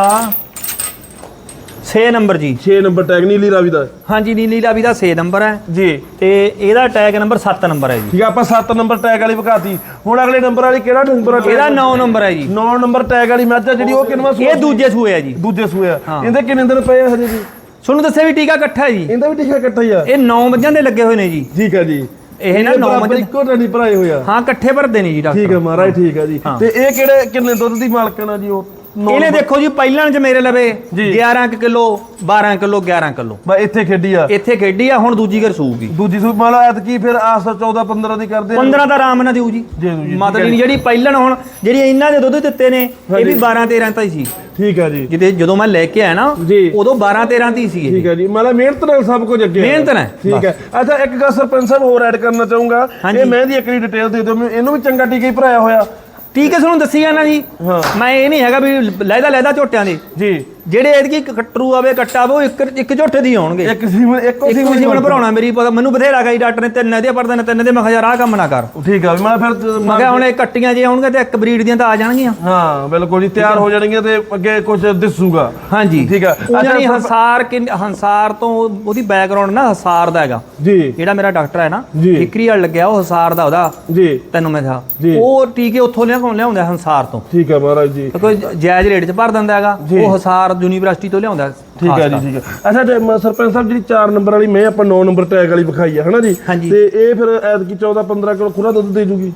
6 ਨੰਬਰ ਜੀ। 6 ਨੰਬਰ ਟੈਗ ਨੀਲੀ ਰਾਵੀ ਦਾ। ਹਾਂਜੀ ਨੀਲੀ ਰਾਵੀ ਦਾ 6 ਨੰਬਰ ਹੈ। ਜੀ। ਤੇ ਇਹਦਾ ਟੈਗ ਨੰਬਰ 7 ਨੰਬਰ ਹੈ ਜੀ। ਠੀਕ ਆ ਆਪਾਂ 7 ਨੰਬਰ ਟੈਗ ਵਾਲੀ ਵਿਖਾਤੀ। ਹੁਣ ਅਗਲੇ ਨੰਬਰ ਵਾਲੀ ਕਿਹੜਾ ਨੰਬਰ ਆ ਇਹਦਾ 9 ਨੰਬਰ ਹੈ ਜੀ। 9 ਨੰਬਰ ਟੈਗ ਵਾਲੀ ਮੱਝ ਜਿਹੜੀ ਉਹ ਕਿੰਨਵਾ ਸੂਆ ਇਹ ਦੂਜੇ ਸੂਏ ਹੈ ਜੀ। ਦੂਜੇ ਸੂਏ ਆ। ਹਾਂ। ਇਹਦੇ ਕਿੰਨੇ ਦਿਨ ਪਏ ਹਜੇ ਜੀ? ਤੁਹਾਨੂੰ ਦੱਸਿਆ ਵੀ ਟੀਕਾ ਇਕੱਠਾ ਹੈ ਜੀ। ਇਹਦਾ ਵੀ ਟਿਕਾ ਇਕੱਠਾ ਹੀ ਆ। ਇਹ 9 ਮੱਝਾਂ ਦੇ ਲੱਗੇ ਹੋਏ ਨੇ ਜੀ। ਠੀਕ ਆ ਜੀ। ਇਹ ਨਾ ਇਹਦੇ 9 ਬਰਾਬਰ ਮੱਝਾਂ ਇੱਕੋ ਟਾਣੀ ਭਰਾਏ ਹੋਏ ਆ। ਹਾਂ ਇਕੱਠੇ ਭਰਦੇ ਨੇ ਜੀ ਡਾਕਟਰ। ਠੀਕ ਆ ਮਹਾਰਾਜ ਠੀਕ ਆ ਜੀ। ਹਾਂ। ਤੇ ਇਹ ਕਿਹੜੇ ਕਿੰਨੇ ਦੁੱਧ ਦੀ ਮਾਲਕਣ ਆ ਜੀ ਉਹ? ਇਹਨੇ ਦੇਖੋ ਜੀ ਪਹਿਲਾਂ ਚ ਮੇਰੇ ਲਵੇ ਜੀ। 11 ਕਿਲੋ 12 ਕਿਲੋ 11 ਕਿਲੋ। ਬਾ ਇੱਥੇ ਖੇਡੀ ਆ। ਇੱਥੇ ਖੇਡੀ ਆ ਹੁਣ ਦੂਜੀ ਘਰ ਸੂਗੀ ਦੂਜੀ ਸੂ ਮੰਨ ਲਓ ਐਤਕੀ ਫਿਰ ਆਸ 14 15 ਦੀ ਕਰਦੇ ਆ। 15 ਦਾ ਆਰਾਮ ਨਾਲ ਦਿਓ ਜੀ। ਮਤਲਬ ਹੈ। ਜਿਹੜੀ ਪਹਿਲਾਂ ਹੁਣ ਜਿਹੜੀ ਇਹਨਾਂ ਦੇ ਦੁੱਧ ਦਿੱਤੇ ਨੇ ਇਹ ਵੀ 12 13 ਤਾਂ ਹੀ ਸੀ। ਠੀਕ ਆ ਜੀ। ਜਿੱਦੇ ਜਦੋਂ ਮੈਂ ਲੈ ਕੇ ਆਇਆ ਨਾ। ਉਦੋਂ 12 13 ਦੀ ਸੀ ਇਹ। ਠੀਕ ਹੈ ਜੀ। ਮਤਲਬ ਮਿਹਨਤ ਨਾਲ ਸਭ ਕੁਝ ਅੱਗੇ ਮਿਹਨਤ ਨਾਲ, ਠੀਕ ਹੈ ਅੱਛਾ ਇੱਕ ਗੱਲ ਸਰਪੰਚ ਸਾਹਿਬ ਹੋਰ ਐਡ ਕਰਨਾ ਚਾਹੂੰਗਾ। ਇਹ ਮੈਂ ਦੀ ਇੱਕ ਡਿਟੇਲ ਦੇ ਦਿਓ ਮੈਨੂੰ। ਇਹਨੂੰ ਵੀ ਚੰਗਾ ਟੀਕਾ ਹੀ ਭਰਾਇਆ ਹੋਇਆ। ਠੀਕ ਹੈ ਤੁਹਾਨੂੰ ਦੱਸੀ ਜਾਣਾ ਜੀ। ਮੈਂ ਇਹ ਨਹੀਂ ਹੈਗਾ ਵੀ ਲੈਦਾ ਲੈਦਾ ਝੋਟਿਆਂ ਦੇ। ਜੀ। ਜਿਹੜੇ ਇਹਦੀ ਕਟਰੂ ਆਵੇ ਕੱਟਾ ਆਵੇ ਉਹ ਇੱਕ ਇੱਕ ਝੋਟੇ ਦੀ ਆਉਣਗੇ। ਇੱਕ ਸੀਮਨ ਇੱਕੋ ਇੱਕ ਸੀਮਨ ਭਰਾਉਣਾ ਮੇਰੀ ਪਤਾ ਮੈਨੂੰ ਬਥੇਰਾ ਗਈ ਡਾਕਟਰ ਨੇ ਤਿੰਨ ਇਹਦੇ ਪੜਦੇ ਨੇ ਤਿੰਨ ਦੇ ਮੈਂ ਕਿਹਾ ਆਹ ਕੰਮ ਨਾ ਕਰ। ਠੀਕ ਆ ਵੀ ਮੈਂ ਫਿਰ ਮੈਂ ਕਿਹਾ ਹੁਣ ਇਹ ਕੱਟੀਆਂ ਜੇ ਆਉਣਗੇ ਤੇ ਇੱਕ ਬਰੀਡ ਦੀਆਂ ਤਾਂ ਆ ਜਾਣਗੀਆਂ। ਹਾਂ ਬਿਲਕੁਲ ਜੀ ਤਿਆਰ ਹੋ ਜਾਣਗੀਆਂ ਤੇ ਅੱਗੇ ਕੁਝ ਦਿਸੂਗਾ। ਹਾਂਜੀ। ਠੀਕ ਆ। ਸਰ- ਹੰਸਾਰ ਹੰਸਾਰ ਤੋਂ ਉਹਦੀ ਬੈਕਗ੍ਰਾਉਂਡ ਨਾ ਹੰਸਾਰ ਦਾ ਹੈਗਾ। ਜੀ। ਜਿਹੜਾ ਮੇਰਾ ਡਾਕਟਰ ਹੈ ਨਾ। ਠਿਕਰੀ ਵਾਲ ਲੱਗਿਆ ਉਹ ਹੰਸਾਰ ਦਾ ਉਹਦਾ। ਜੀ। ਤੈਨੂੰ ਮੈਂ ਕਿਹਾ। ਉਹ ਟੀਕੇ ਉੱਥੋਂ ਲਿਆਉਂ ਲਿਆਉਂਦਾ ਹੰਸਾਰ ਤੋਂ। ਠੀਕ ਹੈ ਮਹਾਰਾਜ ਜੀ। ਕੋਈ ਜਾਇਜ਼ ਰੇਟ 'ਚ ਭਰ ਦਿੰਦਾ ਹੈਗਾ। ਉਹ ਹੰਸਾਰ ਯੂਨੀਵਰਸਿਟੀ ਤੋਂ ਲਿਆਉਂਦਾ ਠੀਕ ਹੈ ਜੀ ਠੀਕ ਹੈ। ਅੱਛਾ ਤੇ ਮ- ਸਰਪੰਚ ਸਾਹਿਬ ਜਿਹੜੀ 4 ਨੰਬਰ ਵਾਲੀ ਮੈਂ ਆਪਾਂ 9 ਨੰਬਰ ਟੈਗ ਵਾਲੀ ਵਿਖਾਈ ਆ ਹਨਾ ਜੀ? ਹਾਂਜੀ। ਤੇ ਇਹ ਫਿਰ ਐਤਕੀ 14 15 ਕਿਲੋ ਖੁਰਾ ਦੁੱਧ ਦੇ ਜੂਗੀ?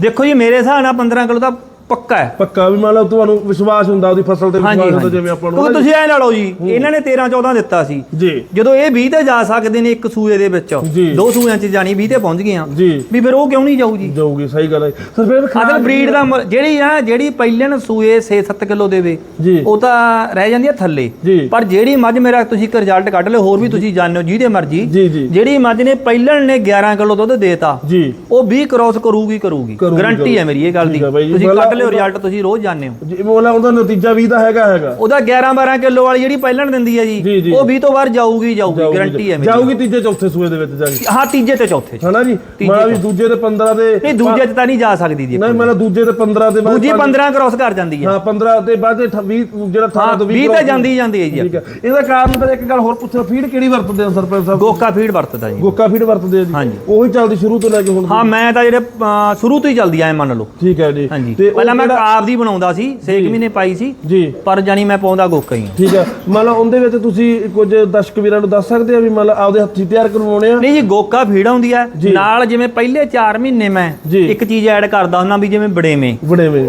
ਦੇਖੋ ਜੀ ਮੇਰੇ ਹਿਸਾਬ ਨਾਲ 15 ਕਿਲੋ ਤਾਂ ਪੱਕਾ ਹੈ। ਪੱਕਾ ਵੀ ਮੰਨ ਲਓ ਤੁਹਾਨੂੰ ਵਿਸ਼ਵਾਸ ਹੁੰਦਾ ਉਹਦੀ ਫਸਲ ਤੇ ਵਿਸ਼ਵਾਸ ਹੁੰਦਾ ਜਿਵੇਂ ਆਪਾਂ ਨੂੰ ਕਿਉਂਕਿ ਤੁਸੀਂ ਐ ਲਾ ਲਓ ਜੀ ਇਹਨਾਂ ਨੇ 13 14 ਦਿੱਤਾ ਸੀ। ਜੀ। ਜਦੋਂ ਇਹ 20 ਤੇ ਜਾ ਸਕਦੇ ਨੇ ਇੱਕ ਸੂਏ ਦੇ ਵਿੱਚ। ਦੋ ਸੂਆਂ 'ਚ ਜਾਣੀ 20 ਤੇ ਪਹੁੰਚ ਗਈਆਂ। ਜੀ। ਵੀ ਫਿਰ ਉਹ ਕਿਉਂ ਨਹੀਂ ਜਾਊ ਜੀ ਜਾਊਗੀ ਸਹੀ ਗੱਲ ਹੈ ਸਰ ਫਿਰ ਅਦਰ ਬਰੀਡ ਦਾ ਜਿਹੜੀ ਆ ਜਿਹੜੀ ਪਹਿਲਣ ਸੂਏ 6-7 ਕਿਲੋ ਦੇਵੇ ਉਹ ਤਾਂ ਰਹਿ ਜਾਂਦੀ ਆ ਥੱਲੇ। ਪਰ ਜਿਹੜੀ ਮੱਝ ਮੇਰਾ ਤੁਸੀਂ ਇੱਕ ਰਿਜ਼ਲਟ ਕੱਢ ਲਿਓ ਹੋਰ ਵੀ ਤੁਸੀਂ ਜਾਣੋ ਜਿਹਦੇ ਮਰਜ਼ੀ। ਜਿਹੜੀ ਮੱਝ ਨੇ ਪਹਿਲਣ ਨੇ 11 ਕਿਲੋ ਦੁੱਧ ਦੇਤਾ ਉਹ 20 ਕ੍ਰੋਸ ਕਰੂਗੀ ਕਰੂਗੀ। ਗਾਰੰਟੀ ਹੈ ਮੇਰੀ ਇਹ ਗੱਲ ਦੀ। ਤੁਸੀਂ ਮਤਲਬ ਕੱਢ ਲਿਓ ਉਹਦਾ- ਰਿਜ਼ਲਟ ਤੁਸੀਂ ਰੋਜ਼ ਜਾਣਦੇ ਹੋ। ਜੀ ਮੋਲਾ ਉਹਦਾ ਨਤੀਜਾ ਵੀ ਤਾਂ ਹੈਗਾ ਹੈਗਾ। ਉਹਦਾ 11 12 ਕਿਲੋ ਵਾਲੀ ਜਿਹੜੀ ਪਹਿਲਣ ਦਿੰਦੀ ਹੈ ਜੀ, ਜੀ ਜੀ। ਉਹ 20 ਤੋਂ ਬਾਅਦ ਜਾਊਗੀ ਜਾਊਗੀ ਗਾਰੰਟੀ ਹੈ ਮੇਰੀ ਜਾਊਗੀ ਤੀਜੇ ਚੌਥੇ ਸੂਏ ਦੇ ਵਿੱਚ ਜਾ ਕੇ। ਹਾਂ ਤੀਜੇ ਤੇ ਚੌਥੇ 'ਚ। ਹਨਾ ਜੀ? ਮਾਲਾ ਵੀ। ਦੂਜੇ ਤੇ 15 ਦੇ ਨਹੀਂ ਦੂਜੇ 'ਚ ਤਾਂ ਨਹੀਂ ਜਾ ਸਕਦੀ ਜੀ ਨਹੀਂ ਮਤਲਬ ਦੂਜੇ ਤੇ 15 ਦੇ ਬਾਅਦ ਦੂਜੀ 15 ਕ੍ਰੋਸ ਕਰ ਜਾਂਦੀ ਹੈ। ਹਾਂ 15 ਤੇ ਬਾਅਦ 20 ਜਿਹੜਾ 18 ਹਾਂ ਤੋਂ 20 20 ਤੇ ਜਾਂਦੀ ਜਾਂਦੀ ਹੈ ਜੀ ਠੀਕ ਹੈ। ਇਹਦਾ ਕਾਰਨ ਫਿਰ ਇੱਕ ਗੱਲ ਹੋਰ ਪੁੱਛਣਾ ਫੀਡ ਕਿਹੜੀ ਵਰਤਦੇ ਆ ਸਰਪੰਚ ਸਾਹਿਬ? ਗੋਕਾ ਫੀਡ ਵਰਤਦਾ ਜੀ। ਗੋਕਾ ਫੀਡ ਵਰਤਦੇ ਆ ਜੀ। ਹਾਂਜੀ। ਉਹੀ ਚੱਲਦੀ ਸ਼ੁਰੂ ਤੋਂ ਲੈ ਕੇ ਹੁਣ ਹਾਂ ਮੈਂ ਤਾਂ ਜਿਹੜੇ ਅਹ, ਸ਼ੁਰੂ ਤੋਂ ਹੀ ਚੱਲਦੀ ਐ ਮੰਨ ਲਓ। ਠੀਕ ਹੈ ਜੀ। ਹਾਂਜੀ। ਤੇ ਉਹ ਪਹਿਲਾਂ ਮੈਂ ਆਪ ਦੀ ਬਣਾਉਂਦਾ ਸੀ 6 ਮਹੀਨੇ ਪਾਈ ਸੀ ਜੀ। ਪਰ ਜਾਨੀ ਮੈਂ ਪਾਉਂਦਾ ਗੋਕਾ ਹੀ। ਠੀਕ ਹੈ ਮੰਨ ਲਓ ਉਹਦੇ ਵਿੱਚ ਤੁਸੀਂ ਕੁਝ ਦਰਸ਼ਕ ਵੀਰਾਂ ਨੂੰ ਦੱਸ ਸਕਦੇ ਆ ਵੀ ਮੰਨ ਲਓ ਆਪਦੇ ਹੱਥੀਂ ਤਿਆਰ ਕਰਵਾਉਣੇ ਆ? ਨਹੀਂ ਜੀ ਗੋਕਾ ਫੀਡ ਆਉਂਦੀ ਹੈ ਜੀ। ਨਾਲ ਜਿਵੇਂ ਪਹਿਲੇ 4 ਮਹੀਨੇ ਮੈਂ। ਇੱਕ ਚੀਜ਼ ਐਡ ਕਰਦਾ ਹੁੰਦਾ ਵੀ ਜਿਵੇਂ ਬੜੇਵੇਂ ਬੜੇ ਵੇ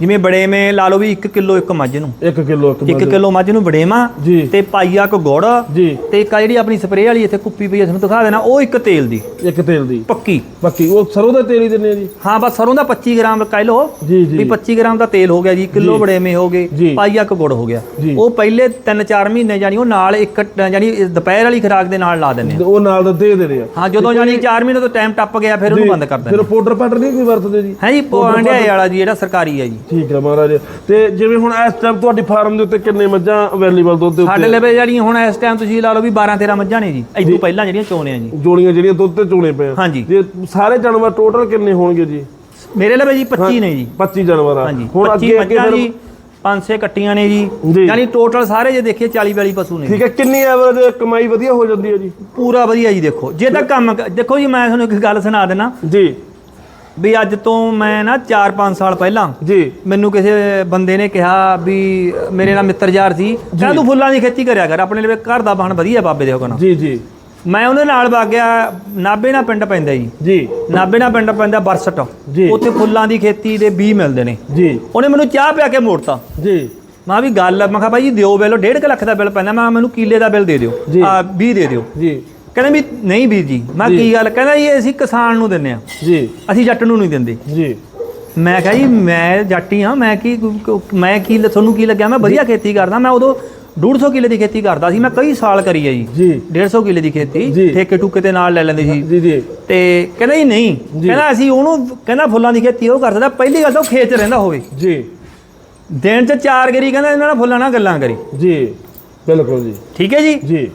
ਜਿਵੇਂ ਬੜੇਵੇਂ ਲਾ ਲਓ ਵੀ 1 ਕਿਲੋ ਇੱਕ ਮੱਝ ਨੂੰ। 1 ਕਿਲੋ ਇੱਕ 1 ਕਿਲੋ ਮੱਝ ਨੂੰ ਬੜੇਵਾਂ ਜੀ। ਤੇ ਪਾਈਆ ਕੁ ਗੁੜ ਜੀ। ਤੇ ਇੱਕ ਆਹ ਜਿਹੜੀ ਆਪਣੀ ਸਪਰੇਅ ਵਾਲੀ ਇੱਥੇ ਕੁੱਪੀ ਪਈ ਹੈ ਤੁਹਾਨੂੰ ਦਿਖਾ ਦੇਣਾ ਉਹ ਇੱਕ ਤੇਲ ਦੀ। ਇੱਕ ਤੇਲ ਦੀ। ਪੱਕੀ। ਬਾਕੀ ਉਹ ਸਰੋਂ ਦਾ ਤੇਲ ਹੀ ਦਿੰਦੇ ਆ ਜੀ। ਹਾਂ ਬਸ ਸਰੋਂ ਦਾ 25 ਗ੍ਰਾਮ ਕਹਿ ਲਓ। ਜੀ ਜੀ। ਵੀ 25 ਗ੍ਰਾਮ ਦਾ ਤੇਲ ਹੋ ਗਿਆ ਜੀ ਕਿਲੋ ਜੀ। ਬੜੇਵੇਂ ਹੋ ਜੀ। ਗਏ ਪਾਈਆ ਕੁ ਗੁੜ ਹੋ ਗਿਆ। ਜੀ। ਉਹ ਪਹਿਲੇ 3-4 ਮਹੀਨੇ ਜਾਨੀ ਉਹ ਨਾਲ ਇੱਕ ਜਾਨੀ ਦੁਪਹਿਰ ਵਾਲੀ ਖੁਰਾਕ ਦੇ ਨਾਲ ਲਾ ਦਿੰਦੇ ਆ। ਤੇ ਉਹ ਨਾਲ ਦਾ ਦੇ ਦੇਣੇ ਆ। ਹਾਂ ਜਦੋਂ ਜਾਨੀ 4 ਮਹੀਨੇ ਤੋਂ ਟਾਈਮ ਟੱਪ ਗਿਆ ਫਿਰ ਉਹਨੂੰ ਬੰਦ ਕਰ ਫਿਰ ਦਿੰਦੇ ਪਾਊਡਰ ਪਾਊਡਰ ਨਹੀਂ ਕੋਈ ਵਰਤਦੇ ਜੀ? ਹੈ ਜੀ ਪੌਂਡਿਆਏ ਵਾਲਾ ਜੀ ਜਿਹੜਾ ਸਰਕਾਰੀ ਹੈ ਜੀ। ਠੀਕ ਹੈ ਮਹਾਰਾਜ। ਤੇ ਜਿਵੇਂ ਹੁਣ ਇਸ ਟਾਈਮ ਤੁਹਾਡੀ ਫਾਰਮ ਦੇ ਉੱਤੇ ਕਿੰਨੇ ਮੱਝਾਂ ਅਵੇਲੇਬਲ ਦੁੱਧ ਦੇ ਸਾਡੇ ਉੱਤੇ? ਲਵੇ ਜਿਹੜੀਆਂ ਹੁਣ ਇਸ ਟਾਈਮ ਤੁਸੀਂ ਲਾ ਲਓ ਵੀ 12-13 ਮੱਝਾਂ ਨੇ ਜੀ। ਇਦੋਂ ਪਹਿਲਾਂ ਜਿਹੜੀਆਂ ਚੋਣੇ ਆ ਜੀ। ਜੋੜੀਆਂ ਜਿਹੜੀਆਂ ਦੁੱਧ ਤੇ ਚੋਣੇ ਪਏ ਆ। ਹਾਂਜੀ। ਜੇ ਸਾਰੇ ਜਾਨਵਰ ਟੋਟਲ ਕਿੰਨੇ ਹੋਣਗੇ ਜੀ? ਮੇਰੇ ਲਵੇ ਜੀ 25 ਨੇ ਜੀ। 25 ਜਾਨਵਰ ਆ। ਹਾਂਜੀ। ਹੁਣ 25 ਅੱਗੇ ਅੱਗੇ ਮੱਝਾਂ ਫਿਰ ਜੀ 5-6 ਕੱਟੀਆਂ ਨੇ ਜੀ। ਜੀ। ਯਾਨੀ ਟੋਟਲ ਸਾਰੇ ਜੇ ਦੇਖੀਏ 40-42 ਪਸ਼ੂ ਨੇ ਠੀਕ ਹੈ ਕਿੰਨੀ ਐਵਰੇਜ ਕਮਾਈ ਵਧੀਆ ਹੋ ਜਾਂਦੀ ਹੈ ਜੀ? ਪੂਰਾ ਵਧੀਆ ਜੀ ਦੇਖੋ। ਜੇ ਤਾਂ ਕੰਮ ਕ- ਦੇਖੋ ਜੀ ਮੈਂ ਤੁਹਾਨੂੰ ਇੱਕ ਗੱਲ ਸੁਣਾ ਦੇਣਾ ਜੀ। ਵੀ ਅੱਜ ਤੋਂ ਮੈਂ ਨਾ 4-5 ਸਾਲ ਪਹਿਲਾਂ ਜੀ। ਮੈਨੂੰ ਕਿਸੇ ਬੰਦੇ ਨੇ ਕਿਹਾ ਵੀ ਮੇਰੇ ਨਾਲ ਮਿੱਤਰ ਯਾਰ ਸੀ। ਕਹਿੰਦਾ ਤੂੰ ਫੁੱਲਾਂ ਦੀ ਖੇਤੀ ਕਰਿਆ ਕਰ ਆਪਣੇ ਲਈ ਘਰ ਦਾ ਬਣ ਵਧੀਆ ਬਾਬੇ ਦੇ ਹੁਕਮ ਜੀ ਜੀ। ਮੈਂ ਉਹਦੇ ਨਾਲ ਵਗ ਗਿਆ ਨਾਬੇ ਨਾਲ ਪਿੰਡ ਪੈਂਦਾ ਜੀ। ਜੀ। ਨਾਬੇ ਨਾਲ ਪਿੰਡ ਪੈਂਦਾ ਬਰਸਟ। ਜੀ। ਉੱਥੇ ਫੁੱਲਾਂ ਦੀ ਖੇਤੀ ਦੇ ਬੀਜ ਮਿਲਦੇ ਨੇ। ਜੀ। ਉਹਨੇ ਮੈਨੂੰ ਚਾਹ ਪਿਆ ਕੇ ਮੋੜਤਾ। ਜੀ। ਮੈਂ ਵੀ ਗੱਲ ਮੈਂ ਕਿਹਾ ਜੀ ਦਿਓ ਬਿੱਲ 1.5 ਲੱਖ ਦਾ ਬਿੱਲ ਪੈਂਦਾ। ਮੈਂ ਮੈਨੂੰ ਕਿੱਲੇ ਦਾ ਬਿੱਲ ਦੇ ਦਿਓ। ਆ 20 ਦੇ ਦਿਓ। ਜੀ। ਕਹਿੰਦੇ ਵੀ ਨਹੀਂ ਵੀਰ ਜੀ ਮੈਂ। ਕੀ ਗੱਲ ਕਹਿੰਦਾ ਜੀ ਅਸੀਂ ਕਿਸਾਨ ਨੂੰ ਦਿੰਨੇ ਆ ਜੀ। ਅਸੀਂ ਜੱਟ ਨੂੰ ਨਹੀਂ ਦਿੰਦੇ। ਜੀ। ਮੈਂ ਕਿਹਾ ਜੀ ਮੈਂ ਜੱਟੀ ਹਾਂ ਮੈਂ ਕੀ ਮੈਂ ਕੀ ਤੁਹਾਨੂੰ ਕੀ ਲੱਗਿਆ? ਮੈਂ ਵਧੀਆ ਖੇਤੀ ਕਰਦਾ ਮੈਂ ਉਦੋਂ 150 ਕਿੱਲੇ ਦੀ ਖੇਤੀ ਕਰਦਾ ਸੀ ਮੈਂ ਕਈ ਸਾਲ ਕਰੀ ਹੈ ਜੀ। ਜੀ। 150 ਕਿੱਲੇ ਦੀ ਖੇਤੀ। ਠੇਕੇ ਟੁਕੇ ਤੇ ਨਾਲ ਲੈ ਲੈਂਦੇ ਸੀ। ਜੀ ਜੀ। ਤੇ ਕਹਿੰਦਾ ਜੀ ਨਹੀਂ ਕਹਿੰਦਾ ਅਸੀਂ ਉਹਨੂੰ ਕਹਿੰਦਾ ਫੁੱਲਾਂ ਦੀ ਖੇਤੀ ਉਹ ਕਰ ਸਕਦਾ ਪਹਿਲੀ ਗੱਲ ਤਾਂ ਉਹ ਖੇਤ 'ਚ ਰਹਿੰਦਾ ਹੋਵੇ। ਜੀ। ਦਿਨ 'ਚ ਚਾਰ ਗਰੀ ਕਹਿੰਦਾ ਇਹਨਾਂ ਨਾਲ ਫੁੱਲਾਂ ਨਾਲ ਗੱਲਾਂ ਕਰੀ। ਜੀ ਬਿਲਕੁਲ ਜੀ। ਠੀਕ ਹੈ ਜੀ? ਜੀ।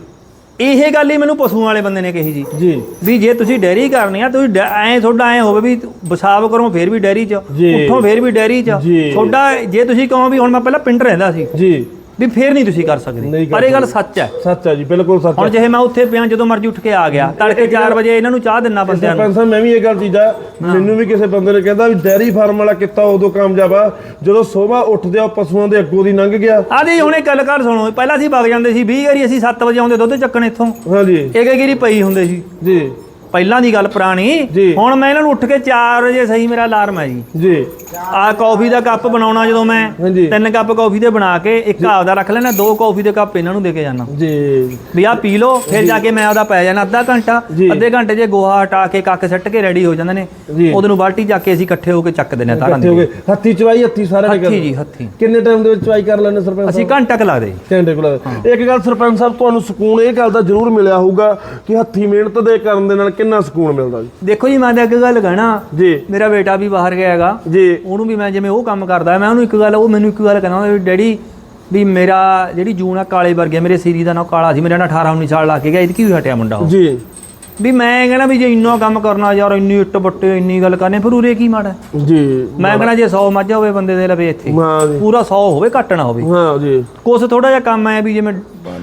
ਇਹ ਗੱਲ ਹੀ ਮੈਨੂੰ ਪਸ਼ੂਆਂ ਵਾਲੇ ਬੰਦੇ ਨੇ ਕਹੀ ਜੀ। ਜੀ। ਵੀ ਜੇ ਤੁਸੀਂ ਡੈਰੀ ਕਰਨੀ ਆ ਤੁਸੀਂ ਐਂ ਤੁਹਾਡਾ ਐਂ ਹੋਵੇ ਵੀ ਬਸਾਵ ਕਰੋ ਫੇਰ ਵੀ ਡੈਰੀ 'ਚ। ਉੱਠੋ ਫੇਰ ਵੀ ਡੈਰੀ 'ਚ। ਤੁਹਾਡਾ ਜੇ ਤੁਸੀਂ ਕਹੋ ਵੀ ਹੁਣ ਮੈਂ ਪਹਿਲਾਂ ਪਿੰਡ ਰਹਿੰਦਾ ਸੀ। ਜੀ। ਵੀ ਫੇਰ ਨਹੀਂ ਤੁਸੀਂ ਕਰ ਸਕਦੇ। ਨਹੀਂ ਕਰ ਪਰ ਇਹ ਗੱਲ ਸੱਚ ਹੈ। ਸੱਚ ਹੈ ਜੀ ਬਿਲਕੁਲ ਸੱਚ ਹੁਣ ਹੈ। ਜਿਹੇ ਮੈਂ ਉੱਥੇ ਪਿਆ ਜਦੋਂ ਮਰਜ਼ੀ ਉੱਠ ਕੇ ਆ ਗਿਆ ਤੜਕੇ 4 ਵਜੇ ਇਹਨਾਂ ਨੂੰ ਚਾਹ ਦਿੰਨਾ ਬੰਦਿਆਂ ਨੂੰ। ਸਰਪੰਚ ਸਾਹਿਬ ਮੈਂ ਵੀ ਇਹ ਗੱਲ ਚੀਜ਼ਾ ਮੈਨੂੰ ਵੀ ਕਿਸੇ ਬੰਦੇ ਨੇ ਕਹਿੰਦਾ ਵੀ ਡੈਰੀ ਫਾਰਮ ਵਾਲਾ ਕਿੱਤਾ ਉਦੋਂ ਕਾਮਯਾਬ ਆ ਜਦੋਂ ਸਵੇਰ ਉੱਠਦੇ ਆ ਪਸ਼ੂਆਂ ਦੇ ਅੱਗੋਂ ਦੀ ਲੰਘ ਗਿਆ। ਆਦੀ ਹੁਣੇ ਗੱਲ ਕਰ ਸੁਣੋ ਪਹਿਲਾਂ ਅਸੀਂ ਵਗ ਜਾਂਦੇ ਸੀ 20 ਵਾਰੀ ਅਸੀਂ 7 ਵਜੇ ਆਉਂਦੇ ਦੁੱਧ ਚੱਕਣ ਇੱਥੋਂ। ਹਾਂਜੀ। ਇੱਕ ਇੱਕ ਵਾਰੀ ਪਈ ਹੁੰਦੇ ਸੀ। ਜੀ। ਪਹਿਲਾਂ ਦੀ ਗੱਲ ਪੁਰਾਣੀ। ਹੁਣ ਮੈਂ ਇਹਨਾਂ ਨੂੰ ਉੱਠ ਕੇ 4 ਵਜੇ ਸਹੀ ਮੇਰਾ ਅਲਾਰਮ ਹੈ ਜੀ। ਜੀ। ਆ ਕਾਫੀ ਦਾ ਕੱਪ ਬਣਾਉਣਾ ਜਦੋਂ ਮੈਂ। ਤਿੰਨ ਕੱਪ ਕਾਫੀ ਦੇ ਬਣਾ ਕੇ ਇੱਕ ਆਪਦਾ ਰੱਖ ਲੈਣਾ ਦੋ ਕਾਫੀ ਦੇ ਕੱਪ ਇਹਨਾਂ ਨੂੰ ਦੇ ਕੇ ਜਾਣਾ। ਜੀ। ਵੀ ਆ ਪੀ ਲਓ ਫਿਰ ਜਾ। ਕੇ ਮੈਂ ਆਪਦਾ ਪੈ ਜਾਣਾ ਅੱਧਾ ਘੰਟਾ। ਅੱਧੇ ਘੰਟੇ ਜੇ ਗੋਹਾ ਹਟਾ ਕੇ ਕੱਕ ਸੱਟ ਕੇ ਰੈਡੀ ਹੋ ਜਾਂਦੇ ਨੇ। ਉਹਦੇ ਨੂੰ ਬਾਲਟੀ ਜਾ ਕੇ ਅਸੀਂ ਇਕੱਠੇ ਹੋ ਕੇ ਚੱਕ ਆ ਤਾਰਾਂ ਦੀ ਹੱਥੀ ਚਵਾਈ ਹੱਥੀ ਸਾਰੇ ਨੇ ਹੱਥੀ ਜੀ ਹੱਥੀ। ਕਿੰਨੇ ਟਾਈਮ ਦੇ ਵਿੱਚ ਚਵਾਈ ਕਰ ਲੈਣੇ ਸਰਪੰਚ ਅਸੀਂ ਘੰਟਾ ਕੁ ਲਾ ਦੇ। ਘੰਟੇ ਕੋਲ ਇੱਕ ਗੱਲ ਸਰਪੰਚ ਸਾਹਿਬ ਤੁਹਾਨੂੰ ਸਕੂਨ ਇਹ ਗੱਲ ਦਾ ਜ਼ਰੂਰ ਮਿਲਿਆ ਹੋਊਗਾ ਕਿ ਹੱਥੀ ਮਿਹਨਤ ਦੇ ਕਰਨ ਦੇ ਨਾਲ ਕਿੰਨਾ ਸਕੂਨ ਮਿਲਦਾ ਜੀ? ਦੇਖੋ ਜੀ ਮੈਂ ਤਾਂ ਇੱਕ ਗੱਲ ਕਹਿਣਾ। ਜੀ। ਮੇਰਾ ਬੇਟਾ ਵੀ ਬਾਹਰ ਗਿਆ ਹੈਗਾ। ਜੀ। ਉਹਨੂੰ ਵੀ ਮੈਂ ਜਿਵੇਂ ਉਹ ਕੰਮ ਕਰਦਾ ਮੈਂ ਉਹਨੂੰ ਇੱਕ ਗੱਲ ਉਹ ਮੈਨੂੰ ਇੱਕ ਗੱਲ ਕਹਿੰਦਾ ਵੀ ਡੈਡੀ ਵੀ ਮੇਰਾ ਜਿਹੜੀ ਜੂਨ ਆ ਕਾਲੇ ਵਰਗੇ ਮੇਰੇ ਸੀਰੀ ਦਾ ਨਾਮ ਕਾਲਾ ਸੀ ਮੇਰੇ ਨਾਲ 18 19 ਸਾਲ ਲਾ ਕੇ ਗਿਆ ਇਹ ਕੀ ਹਟਿਆ ਮੁੰਡਾ ਉਹ? ਜੀ। ਵੀ ਮੈਂ ਕਹਿੰਦਾ ਵੀ ਜੇ ਇੰਨਾ ਕੰਮ ਕਰਨਾ ਯਾਰ ਇੰਨੀ ਇੱਟ ਬੱਟੇ ਇੰਨੀ ਗੱਲ ਕਰਨੀ ਫਿਰ ਉਰੇ ਕੀ ਮਾੜਾ? ਜੀ। ਮੈਂ ਕਹਿੰਦਾ ਜੇ 100 ਮੱਝ ਹੋਵੇ ਬੰਦੇ ਦੇ ਲਵੇ ਇੱਥੇ। ਪੂਰਾ 100 ਹੋਵੇ ਘੱਟ ਨਾ ਹੋਵੇ। ਹਾਂ ਜੀ। ਕੁਛ ਥੋੜਾ ਜਿਹਾ ਕੰਮ ਆਇਆ ਵੀ ਜਿਵੇਂ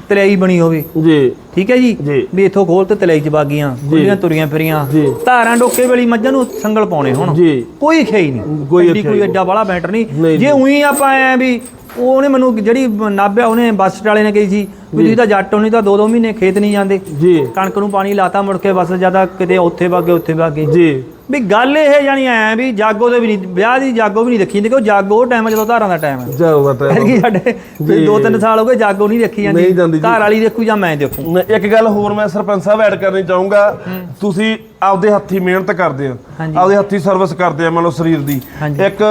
ਤਲੇਈ ਬਣੀ ਹੋਵੇ। ਜੀ। ਠੀਕ ਹੈ ਜੀ। ਵੀ ਇੱਥੋਂ ਖੋਲ ਤੇ ਤਲੇਈ ਚ ਬਾਗੀਆਂ ਖੁੱਲੀਆਂ ਤੁਰੀਆਂ ਫਿਰੀਆਂ। ਧਾਰਾਂ ਡੋਕੇ ਵਾਲੀ ਮੱਝਾਂ ਨੂੰ ਸੰਗਲ ਪਾਉਣੇ ਹੁਣ। ਕੋਈ ਖੇਈ ਨਹੀਂ। ਕੋਈ ਕੋਈ ਐਡਾ ਬੜਾ ਬੈਟਰ ਨਹੀਂ। ਜੇ ਉਹੀ ਆਪਾਂ ਐ ਵੀ ਉਹਨੇ ਮੈਨੂੰ ਜਿਹੜੀ ਨਾਭਿਆ ਉਹਨੇ ਬੱਸ ਵਾਲੇ ਨੇ ਕਹੀ ਸੀ ਵੀ ਤੁਸੀਂ ਤਾਂ ਜੱਟ ਹੋ ਨਹੀਂ ਤਾਂ ਦੋ ਦੋ ਮਹੀਨੇ ਖੇਤ ਨਹੀਂ ਜਾਂਦੇ। ਜੀ। ਕਣਕ ਨੂੰ ਪਾਣੀ ਲਾਤਾ ਮੁੜ ਕੇ ਬਸ ਜ਼ਿਆਦਾ ਕਿਤੇ ਉੱਥੇ ਵਾਗੇ ਉੱਥੇ ਵਾਗੇ ਜੀ। ਵੀ ਗੱਲ ਇਹ ਜਾਨੀ ਐ ਵੀ ਜਾਗੋ ਦੇ ਵੀ ਨਹੀਂ ਵਿਆਹ ਦੀ ਜਾਗੋ ਵੀ ਨਹੀਂ ਦੇਖੀ ਜਾਂਦੀ ਕਿ ਉਹ ਜਾਗੋ ਉਹ ਟਾਈਮ ਜਦੋਂ ਧਾਰਾਂ ਦਾ ਟਾਈਮ ਹੈ ਜਾਓ ਬਤਾ ਐਤਕੀ ਸਾਡੇ ਦੋ ਤਿੰਨ ਸਾਲ ਹੋ ਗਏ ਜਾਗੋ ਨਹੀਂ ਨਹੀਂ ਜਾਂਦੀ। ਜਾਂਦੀ ਜੀ। ਧਾਰ ਵਾਲੀ ਦੇਖੂ ਜਾਂ ਮੈਂ ਦੇਖੂ। ਇੱਕ ਗੱਲ ਹੋਰ ਮੈਂ ਸਰਪੰਚ ਸਾਹਿਬ ਐਡ ਕਰਨੀ ਚਾਹੂੰਗਾ। ਤੁਸੀਂ ਆਪਦੇ ਹੱਥੀ ਮਿਹਨਤ ਕਰਦੇ ਆ ਹਾਂਜੀ। ਆਪਦੇ ਹੱਥੀ ਸਰਵਿਸ ਕਰਦੇ ਆ ਮੰਨ ਲਓ ਸਰੀਰ ਦੀ। ਹਾਂਜੀ। ਇੱਕ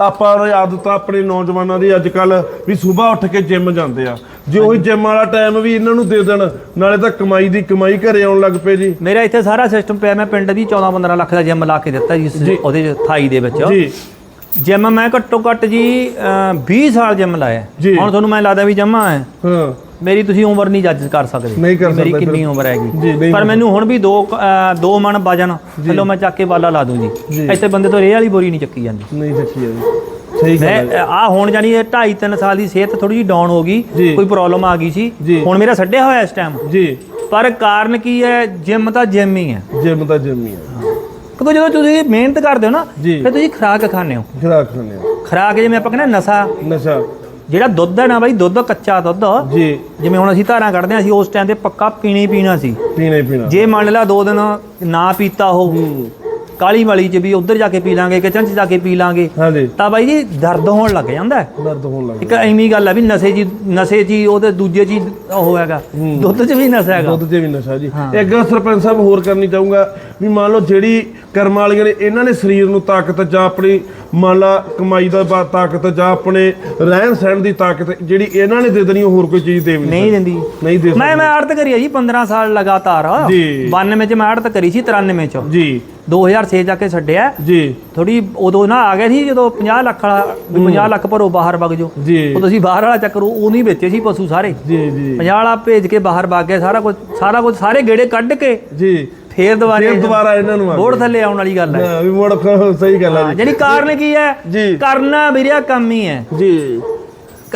ਆਪਾਂ ਨੂੰ ਆਦਤ ਆ ਆਪਣੇ ਨੌਜਵਾਨਾਂ ਦੀ ਅੱਜ ਕੱਲ ਵੀ ਸਵੇਰ ਉੱਠ ਕੇ ਜਿਮ ਜਾਂਦੇ ਆ। ਜੇ ਉਹੀ ਜਿਮ ਵਾਲਾ ਟਾਈਮ ਵੀ ਇਹਨਾਂ ਨੂੰ ਦੇ ਦੇਣ ਨਾਲੇ ਤਾਂ ਕਮਾਈ ਦੀ ਕਮਾਈ ਘਰੇ ਆਉਣ ਲੱਗ ਪਏ ਜੀ। ਮੇਰਾ ਇੱਥੇ ਸਾਰਾ ਸਿਸਟਮ ਪਿਆ ਮੈਂ ਪਿੰਡ ਦੀ 14 15 ਲੱਖ ਦਾ ਜਿਮ ਲਾ ਕੇ ਦਿੱਤਾ ਜੀ ਉਹਦੇ ਥਾਈ ਦੇ ਵਿੱਚ। ਜੀ। ਜਿਮ ਮੈਂ ਘੱਟੋ ਘੱਟ ਜੀ ਅਹ, 20 ਸਾਲ ਜਿਮ ਲਾਇਆ। ਹੁਣ ਤੁਹਾਨੂੰ ਮੈਂ ਲੱਗਦਾ ਵੀ ਜਮਾ ਹੈ। ਹਾਂ। ਮੇਰੀ ਤੁਸੀਂ ਉਮਰ ਨਹੀਂ ਜੱਜ ਕਰ ਸਕਦੇ। ਮੇਰੀ ਕਿੰਨੀ। ਉਮਰ ਹੈਗੀ। ਪਰ ਮੈਨੂੰ ਹੁਣ ਵੀ ਦੋ ਦੋ ਮਣ ਵਜਨ ਥੱਲੋਂ ਮੈਂ ਚੱਕ ਕੇ ਬਾਲਾ ਲਾ ਦੂੰ ਜੀ। ਇੱਥੇ ਬੰਦੇ ਤੋਂ ਰੇਹ ਵਾਲੀ ਬੋਰੀ ਨਹੀਂ ਚੱਕੀ ਜਾਂਦੀ। ਨਹੀਂ ਦੇਖੀ ਆ ਜੀ ਸਹੀ ਗੱਲ ਹੈ ਮੈਂ ਆ ਹੁਣ ਜਾਨੀ ਇਹ 2.5 3 ਸਾਲ ਦੀ ਸਿਹਤ ਥੋੜੀ ਜਿਹੀ ਡਾਊਨ ਹੋ ਜੀ। ਗਈ ਕੋਈ ਪ੍ਰੋਬਲਮ ਆ ਗਈ ਸੀ। ਜੀ। ਹੁਣ ਮੇਰਾ ਛੱਡਿਆ ਹੋਇਆ ਇਸ ਟਾਈਮ ਜੀ। ਪਰ ਕਾਰਨ ਕੀ ਹੈ? ਜਿਮ ਤਾਂ ਜਿਮ ਹੀ ਹੈ। ਜਿਮ ਤਾਂ ਜਿਮ ਹੀ ਆ ਕਿਉਂਕਿ ਜਦੋਂ ਤੁਸੀਂ ਮਿਹਨਤ ਕਰਦੇ ਹੋ ਨਾ ਜੀ। ਫਿਰ ਤੁਸੀਂ ਖੁਰਾਕ ਖਾਂਦੇ ਹੋ। ਖਰਾਕ ਖਾਣੇ ਆ ਖੁਰਾਕ ਜਿਵੇਂ ਆਪਾਂ ਕਹਿੰਦੇ ਹਾਂ ਨਸ਼ਾ। ਨਸ਼ਾ। ਜਿਹੜਾ ਦੁੱਧ ਹੈ ਨਾ ਬਾਈ ਦੁੱਧ ਕੱਚਾ ਦੁੱਧ। ਜੀ। ਜਿਵੇਂ ਹੁਣ ਅਸੀਂ ਧਾਰਾਂ ਕੱਢਦੇ ਹਾਂ ਅਸੀਂ ਉਸ ਟਾਈਮ ਤੇ ਪੱਕਾ ਪੀਣਾ ਹੀ ਪੀਣਾ ਸੀ। ਪੀਣਾ ਹੀ ਪੀਣਾ। ਜੇ ਮੰਨ ਲਾ ਦੋ ਦਿਨ ਨਾ ਪੀਤਾ ਹੋ। ਕਾਲੀ ਵਾਲੀ ਚ ਵੀ ਉੱਧਰ ਜਾ ਕੇ ਪੀ ਲਾਂਗੇ ਕਿਚਨ ਚ ਜਾ ਕੇ ਪੀ ਲਾਂਗੇ ਹਾਂਜੀ ਤਾਂ ਬਾਈ ਜੀ ਦਰਦ ਹੋਣ ਲੱਗ ਜਾਂਦਾ ਹੈ। ਦਰਦ ਹੋਣ ਲੱਗ ਇੱਕ ਐਵੇਂ ਗੱਲ ਆ ਵੀ ਨਸ਼ੇ ਜੀ ਨਸ਼ੇ ਜੀ ਉਹਦੇ ਦੂਜੇ ਜੀ ਉਹ ਹੈਗਾ ਦੁੱਧ ਚ ਵੀ ਨਸ਼ਾ ਹੈਗਾ ਦੁੱਧ 'ਚ ਵੀ ਨਸ਼ਾ ਜੀ। ਇੱਕ ਗੱਲ ਸਰਪੰਚ ਸਾਹਿਬ ਹੋਰ ਕਰਨੀ ਚਾਹੂੰਗਾ ਵੀ ਮੰਨ ਲਓ ਜਿਹੜੀ ਕਰਮ ਵਾਲੀਆਂ ਨੇ ਇਹਨਾਂ ਨੇ ਸਰੀਰ ਨੂੰ ਤਾਕਤ ਜਾਂ ਆਪਣੀ ਮੰਨ ਲਾ ਕਮਾਈ ਦਾ ਬਾ- ਤਾਕਤ ਜਾਂ ਆਪਣੇ ਰਹਿਣ ਸਹਿਣ ਦੀ ਤਾਕਤ ਜਿਹੜੀ ਇਹਨਾਂ ਨੇ ਦੇ ਦੇਣੀ ਉਹ ਹੋਰ ਕੋਈ ਚੀਜ਼ ਦੇ ਵੀ ਨਹੀਂ। ਦਿੰਦੀ। ਨਹੀਂ ਦੇ ਮੈਂ ਮੈਂ ਆੜਤ ਕਰੀ ਆ ਜੀ 15 ਸਾਲ ਲਗਾਤਾਰ। ਜੀ। 92 ਚ ਮੈਂ ਆੜਤ ਕਰੀ ਸੀ 93 ਚ। ਜੀ। 2006 ਜਾ ਕੇ ਛੱਡਿਆ। ਜੀ। ਥੋੜੀ ਉਦੋਂ ਨਾ ਆ ਗਿਆ ਸੀ ਜਦੋਂ 50 ਲੱਖ ਵਾਲਾ ਵੀ 50 ਲੱਖ ਭਰੋ ਬਾਹਰ ਵਗ ਜਾਓ। ਜੀ। ਉਦੋਂ ਅਸੀਂ ਬਾਹਰ ਵਾਲਾ ਚੱਕਰ ਉਹ ਨਹੀਂ ਵੇਚੇ ਸੀ ਪਸ਼ੂ ਸਾਰੇ। ਜੀ ਜੀ। 50 ਵਾਲਾ ਭੇਜ ਕੇ ਬਾਹਰ ਵਗ ਗਿਆ ਸਾਰਾ ਕੁਝ ਸਾਰਾ ਕੁਝ ਸਾਰੇ ਗੇੜੇ ਕੱਢ ਕੇ। ਜੀ। ਫੇਰ ਦੁਬਾਰੇ ਫਿਰ ਦੁਬਾਰਾ ਇਹਨਾਂ ਨੂੰ ਬੋੜ ਥੱਲੇ ਆਉਣ ਵਾਲੀ ਗੱਲ ਹੈ। ਵੀ ਮੋੜ ਸਹੀ ਗੱਲ ਹੈ ਜਿਹੜੀ ਕਾਰਨ ਕੀ ਹੈ? ਕਰਨਾ ਵੀਰਿਆ ਕੰਮ ਹੀ ਹੈ। ਜੀ।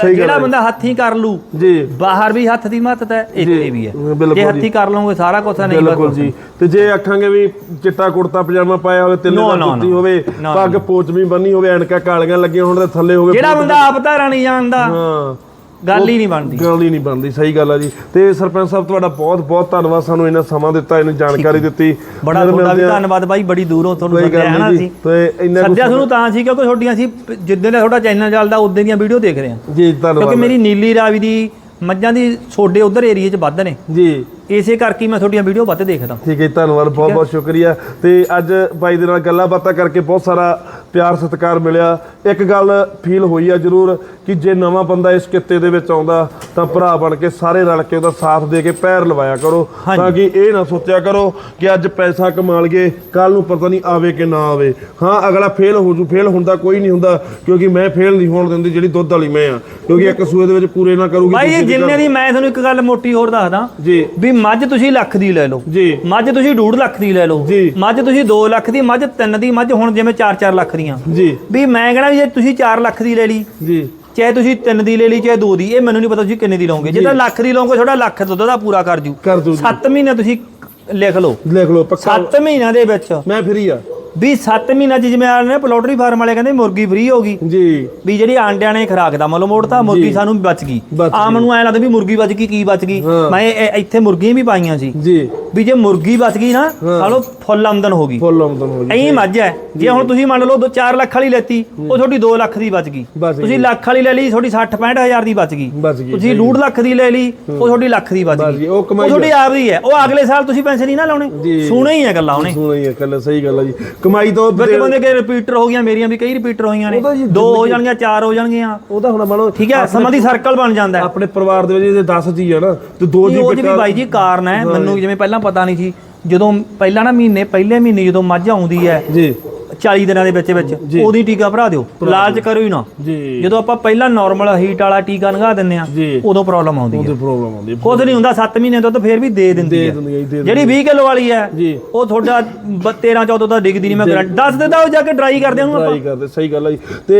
ਜਿਹੜਾ। ਬੰਦਾ ਹੱਥੀਂ ਕਰ ਲੂ ਜੀ। ਬਾਹਰ ਵੀ ਹੱਥ ਦੀ ਮਹੱਤਤਾ ਹੈ ਇੱਥੇ ਵੀ ਹੈ। ਜੇ। ਹੱਥੀਂ ਕਰ ਲਓਗੇ ਸਾਰਾ ਕੁਝ ਨਹੀਂ ਬਿਲਕੁਲ ਜੀ। ਤੇ ਜੇ ਆਖਾਂਗੇ ਵੀ ਚਿੱਟਾ ਕੁੜਤਾ ਪਜਾਮਾ ਪਾਇਆ ਹੋਵੇ ਤਿੱਲੇ ਜੁੱਤੀ no. ਹੋਵੇ ਪੱਗ ਪੋਚਵੀਂ ਬੰਨੀ ਹੋਵੇ ਐਨਕਾਂ ਕਾਲੀਆਂ ਲੱਗੀਆਂ ਹੋਣ ਤੇ ਥੱਲੇ ਹੋਵੇ ਜਿਹੜਾ ਬੰਦਾ ਆਪ ਧਾਰਾ ਨਹੀਂ ਜਾਣਦਾ। ਹਾਂ। ਗੱਲ ਹੀ ਨਹੀਂ ਬਣਦੀ। ਗੱਲ ਹੀ ਨਹੀਂ ਬਣਦੀ ਸਹੀ ਗੱਲ ਆ ਜੀ। ਤੇ ਸਰਪੰਚ ਸਾਹਿਬ ਤੁਹਾਡਾ ਬਹੁਤ ਬਹੁਤ ਧੰਨਵਾਦ ਸਾਨੂੰ ਇਹਨਾਂ ਸਮਾਂ ਦਿੱਤਾ ਇਹਨੂੰ ਜਾਣਕਾਰੀ ਦਿੱਤੀ। ਬੜਾ ਤੁਹਾਡਾ ਵੀ ਆ। ਧੰਨਵਾਦ ਬਾਈ ਬੜੀ ਦੂਰੋਂ ਤੁਹਾਨੂੰ ਸੱਦਿਆ ਨਾ ਅਸੀਂ? ਤੇ ਇੰਨਾ ਸੱਦਿਆ ਤੁਹਾਨੂੰ ਤਾਂ ਸੀ ਕਿਉਂਕਿ ਤੁਹਾਡੀਆਂ ਅਸੀਂ ਜਿੱਦਾਂ ਦਾ ਤੁਹਾਡਾ ਚੈਨਲ ਚੱਲਦਾ ਉਦੋਂ ਦੀਆਂ ਵੀਡੀਓ ਦੇਖ ਰਹੇ ਹਾਂ। ਜੀ ਕਿਉਂਕਿ ਧੰਨਵਾਦ ਮੇਰੀ ਨੀਲੀ ਰਾਵੀ ਦੀ ਮੱਝਾਂ ਦੀ ਛੋਡੇ ਉਧਰ ਏਰੀਏ 'ਚ ਵੱਧ ਨੇ। ਜੀ। ਇਸੇ ਕਰਕੇ ਮੈਂ ਤੁਹਾਡੀਆਂ ਵੀਡੀਓ ਵੱਧ ਦੇਖਦਾ। ਠੀਕ ਹੈ ਧੰਨਵਾਦ ਬਹੁਤ ਬਹੁਤ ਸ਼ੁਕਰੀਆ। ਤੇ ਅੱਜ ਬਾਈ ਦੇ ਨਾਲ ਗੱਲਾਂ ਬਾਤਾਂ ਕਰਕੇ ਬਹੁਤ ਸਾਰਾ ਪਿਆਰ ਸਤਿਕਾਰ ਮਿਲਿਆ। ਇੱਕ ਗੱਲ ਫੀਲ ਹੋਈ ਆ ਜ਼ਰੂਰ ਕਿ ਜੇ ਨਵਾਂ ਬੰਦਾ ਇਸ ਕਿੱਤੇ ਦੇ ਵਿੱਚ ਆਉਂਦਾ ਤਾਂ ਭਰਾ ਬਣ ਕੇ ਸਾਰੇ ਰਲ ਕੇ ਉਹਦਾ ਸਾਥ ਦੇ ਕੇ ਪੈਰ ਲਵਾਇਆ ਕਰੋ। ਤਾਂ ਕਿ ਇਹ ਨਾ ਸੋਚਿਆ ਕਰੋ ਕਿ ਅੱਜ ਪੈਸਾ ਕਮਾ ਲਈਏ ਕੱਲ ਨੂੰ ਪਤਾ ਨਹੀਂ ਆਵੇ ਕਿ ਨਾ ਆਵੇ। ਹਾਂ ਅਗਲਾ ਫੇਲ ਹੋ ਜੂ ਫੇਲ ਹੁੰਦਾ ਕੋਈ ਨਹੀਂ ਹੁੰਦਾ ਕਿਉਂਕਿ ਮੈਂ ਫੇਲ ਨਹੀਂ ਹੋਣ ਦਿੰਦੀ ਜਿਹੜੀ ਦੁੱਧ ਵਾਲੀ ਮੈਂ ਆ। ਕਿਉਂਕਿ ਇੱਕ ਸੂਏ ਦੇ ਵਿੱਚ ਪੂਰੇ ਨਾ ਕਰੂਗੀ ਦੀ ਜਿੰਨੇ ਦੀ ਮੈਂ ਤੁਹਾਨੂੰ ਇੱਕ ਗੱਲ ਮੋਟੀ ਹੋਰ ਦੱਸਦਾ ਜੀ। ਵੀ ਮੱਝ ਤੁਸੀਂ ਲੱਖ ਦੀ ਲੈ ਲਓ। ਜੀ। ਮੱਝ ਤੁਸੀਂ 2.5 ਲੱਖ ਦੀ ਲੈ ਲਓ। ਜੀ। ਮੱਝ ਤੁਸੀਂ 2 ਲੱਖ ਦੀ ਮੱਝ 3 ਦੀ ਮੱਝ ਹੁਣ ਜਿਵੇਂ 4-4 ਲੱਖ ਦੀਆਂ। ਜੀ। ਵੀ ਮੈਂ ਕਹਿੰਦਾ ਵੀ ਜੇ ਤੁਸੀਂ 4 ਲੱਖ ਦੀ ਲੈ ਲਈ ਜੀ। ਚਾਹੇ ਤੁਸੀਂ ਤਿੰਨ ਦੀ ਲੈ ਲਈ ਚਾਹੇ ਦੋ ਦੀ ਇਹ ਮੈਨੂੰ ਨਹੀਂ ਪਤਾ ਤੁਸੀਂ ਕਿੰਨੇ ਦੀ ਲਓਗੇ। ਜੇ ਤਾਂ ਲੱਖ ਦੀ ਲਓਗੇ ਤੁਹਾਡਾ ਲੱਖ ਦੁੱਧ ਦਾ ਪੂਰਾ ਕਰ ਜੀ। 7 ਮਹੀਨੇ ਤੁਸੀਂ ਲਿਖ ਲਓ। ਲਿਖ ਲਓ ਪੱਕਾ। 7 ਮਹੀਨਿਆਂ ਦੇ ਵਿੱਚ। ਮੈਂ ਫਰੀ ਆ। ਵੀ 7 ਮਹੀਨਿਆਂ ਚ ਜਿਵੇਂ ਆ ਨੇ ਪਲੋਟਰੀ ਫਾਰਮ ਵਾਲੇ ਕਹਿੰਦੇ ਮੁਰਗੀ ਫ੍ਰੀ ਹੋ ਗਈ। ਜੀ। ਵੀ ਜਿਹੜੀ ਆਂਡਿਆਂ ਨੇ ਖਰਾਕ ਦਾ ਮੁੱਲ ਮੋੜਤਾ ਮੁਰਗੀ ਸਾਨੂੰ ਬਚ ਗਈ। ਬਚ ਆ ਮੈਨੂੰ ਐ ਲੱਗਦਾ ਵੀ ਮੁਰਗੀ ਬਚ ਗਈ ਕੀ ਬਚ ਗਈ। ਮੈਂ ਇੱਥੇ ਮੁਰਗੀਆਂ ਵੀ ਪਾਈਆਂ ਸੀ। ਜੀ। ਵੀ ਜੇ ਮੁਰਗੀ ਬਚ ਗਈ ਨਾ ਸਾਲੋ ਫੁੱਲ ਆਮਦਨ ਹੋ ਗਈ। ਫੁੱਲ ਆਮਦਨ ਹੋ ਜੀ ਐਂ ਮੱਝ ਹੈ। ਜੇ ਹੁਣ ਤੁਸੀਂ ਮੰਨ ਲਓ 4 ਲੱਖ ਵਾਲੀ ਲੈਤੀ ਉਹ ਤੁਹਾਡੀ 2 ਲੱਖ ਦੀ ਬਚ ਗਈ। ਗਈ। ਤੁਸੀਂ ਲੱਖ ਵਾਲੀ ਲੈ ਲਈ ਤੁਹਾਡੀ 60 65 ਹਜ਼ਾਰ ਦੀ ਬਚ ਗਈ। ਗਈ, ਤੁਸੀਂ 2 ਲੱਖ ਦੀ ਲੈ ਲਈ ਉਹ ਤੁਹਾਡੀ ਲੱਖ ਦੀ ਬਚ ਗਈ। ਗਈ, ਉਹ ਕਮਾਈ ਤੁਹਾਡੀ ਆਪ ਦੀ ਹੈ। ਉਹ ਅਗਲੇ ਸਾਲ ਤੁਸੀਂ ਪੈਸੇ ਨਹੀਂ ਨਾ ਲਾਉਣੇ। ਜੀ। ਸੁਣੇ ਹੀ ਹੈ ਗੱਲਾਂ ਉਹਨੇ। ਸੁਣਾ ਹੀ ਹੈ ਕੱਲ ਸਹੀ ਗੱਲ ਆ ਜੀ। ਕਮਾਈ ਤੋਂ ਬੱਕੇ ਬੰਦੇ ਕੇ ਰਿਪੀਟਰ ਹੋ ਗਈਆਂ ਮੇਰੀਆਂ ਵੀ ਕਈ ਰਿਪੀਟਰ ਹੋਈਆਂ ਨੇ। ਜੀ ਦੋ ਹੋ ਜਾਣਗੀਆਂ ਚਾਰ ਹੋ ਜਾਣਗੀਆਂ। ਉਹ ਤਾਂ ਹੁਣ ਮੰਨ ਲਓ ਠੀਕ ਹੈ ਸਮਾਂ ਦੀ ਸਰਕਲ ਬਣ ਜਾਂਦਾ ਹੈ। ਆਪਣੇ ਪਰਿਵਾਰ ਦੇ ਵਿੱਚ ਇਹਦੇ 10 ਜੀ ਆ ਨਾ ਤੇ ਦੋ ਜੀ ਉਹ ਜੀ ਵੀ ਬਾਈ ਜੀ ਕਾਰਨ ਹੈ। ਮੈਨੂੰ ਜਿਵੇਂ ਪਹਿਲਾਂ ਪਤਾ ਨਹੀਂ ਸੀ। ਜਦੋਂ ਪਹਿਲਾਂ ਨਾ ਮਹੀਨੇ ਪਹਿਲੇ ਮਹੀਨੇ ਜਦੋਂ ਮੱਝ ਆਉਂਦੀ ਹੈ ਜੀ। 40 ਦਿਨਾਂ ਦੇ ਵਿੱਚ ਵਿੱਚ ਉਹਦੀ ਟੀਕਾ ਭਰਾ ਦਿਓ। ਲਾਲਚ ਕਰੋ ਹੀ ਨਾ। ਜੀ। ਜਦੋਂ ਆਪਾਂ ਪਹਿਲਾਂ ਨਾਰਮਲ ਹੀਟ ਵਾਲਾ ਟੀਕਾ ਲਗਾ ਦਿੰਨੇ ਆ। ਉਦੋਂ ਪ੍ਰੋਬਲਮ ਆਉਂਦੀ ਹੈ। ਉਹਦੀ ਪ੍ਰੋਬਲਮ ਆਉਂਦੀ ਹੈ। ਕੁਝ ਨਹੀਂ ਹੁੰਦਾ 7 ਮਹੀਨੇ ਤਾਂ ਫੇਰ ਵੀ ਦੇ ਦਿੰਦੀ ਹੈ। ਜਿਹੜੀ 20 ਕਿਲੋ ਵਾਲੀ ਹੈ ਜੀ। ਉਹ ਤੁਹਾਡਾ 13 14 ਦਾ ਡਿੱਗਦੀ ਨਹੀਂ ਮੈਂ ਗਰੰਟੀ ਦੱਸ ਦਿੰਦਾ ਉਹ ਜਾ ਕੇ ਡਰਾਈ ਕਰਦੇ ਉਹਨੂੰ ਆਪਾਂ। ਟਰਾਈ ਕਰਦੇ ਸਹੀ ਗੱਲ ਹੈ ਜੀ। ਤੇ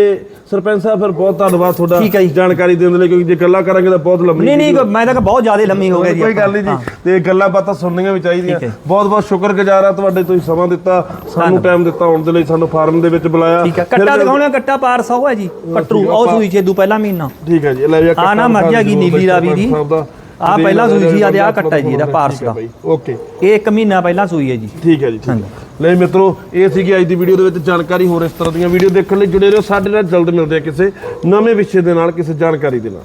ਸਰਪੰਚ ਸਾਹਿਬ ਫਿਰ ਬਹੁਤ ਧੰਨਵਾਦ ਤੁਹਾਡਾ। ਜਾਣਕਾਰੀ ਦੇਣ ਦੇ ਲਈ ਕਿਉਂਕਿ ਜੇ ਗੱਲਾਂ ਕਰਾਂਗੇ ਤਾਂ ਬਹੁਤ ਲੰਮੀ ਨਹੀਂ ਨਹੀਂ ਮੈਂ ਤਾਂ ਬਹੁਤ ਜ਼ਿਆਦਾ ਲੰਮੀ ਹੋ ਗਈ ਜੀ ਕੋਈ ਗੱਲ ਨਹੀਂ ਜੀ। ਤੇ ਗੱਲਾਂ ਬਾਤਾਂ ਸੁਣਨੀਆਂ ਵੀ ਚਾਹੀਦੀਆਂ। ਬਹੁਤ ਬਹੁਤ ਸ਼ੁਕਰਗੁਜ਼ਾਰ ਆ ਤੁਹਾਡੇ ਤੁਸੀਂ ਸਮਾਂ ਦਿੱਤਾ ਸਾਨੂੰ ਟਾਈਮ ਦਿੱਤਾ ਆਉਣ ਦੇ ਲਈ। ਸਾਨੂੰ ਫਾਰਮ ਦੇ ਵਿੱਚ ਬੁਲਾਇਆ। ਠੀਕ ਹੈ ਕੱਟਾ ਦਿਖਾਉਣਾ ਕੱਟਾ ਪਾਰ ਸੌ ਹੈ ਜੀ ਕਟਰੂ ਉਹ ਸੂਈ ਛੇ ਦੂ ਪਹਿਲਾ ਮਹੀਨਾ। ਠੀਕ ਹੈ ਜੀ ਲੈ ਜਾ ਆ ਨਾ ਮੱਝ ਹੈਗੀ ਨੀਲੀ ਰਾਵੀ ਦੀ। ਆਹ ਪਹਿਲਾਂ ਸੂਈ ਸੀ, ਆਹ ਆਹ ਕੱਟਾ ਜੀ ਇਹਦਾ ਪਾਰਸ ਦਾ। ਓਕੇ। ਇਹ ਇੱਕ ਮਹੀਨਾ ਪਹਿਲਾਂ ਸੂਈ ਹੈ ਜੀ। ਠੀਕ ਹੈ ਜੀ ਠੀਕ ਹੈ। ਲੈ ਮਿੱਤਰੋ ਇਹ ਸੀਗੀ ਅੱਜ ਦੀ ਵੀਡੀਓ ਦੇ ਵਿੱਚ ਜਾਣਕਾਰੀ ਹੋਰ ਇਸ ਤਰ੍ਹਾਂ ਦੀਆਂ ਵੀਡੀਓ ਦੇਖਣ ਲਈ ਜੁੜੇ ਰਹੋ ਸਾਡੇ ਨਾਲ ਜਲਦ ਮਿਲਦੇ ਆ ਕਿਸੇ ਨਵੇਂ ਵਿਸ਼ੇ ਦੇ ਨਾਲ ਕਿਸੇ ਜਾਣਕਾਰੀ ਦੇ ਨਾਲ।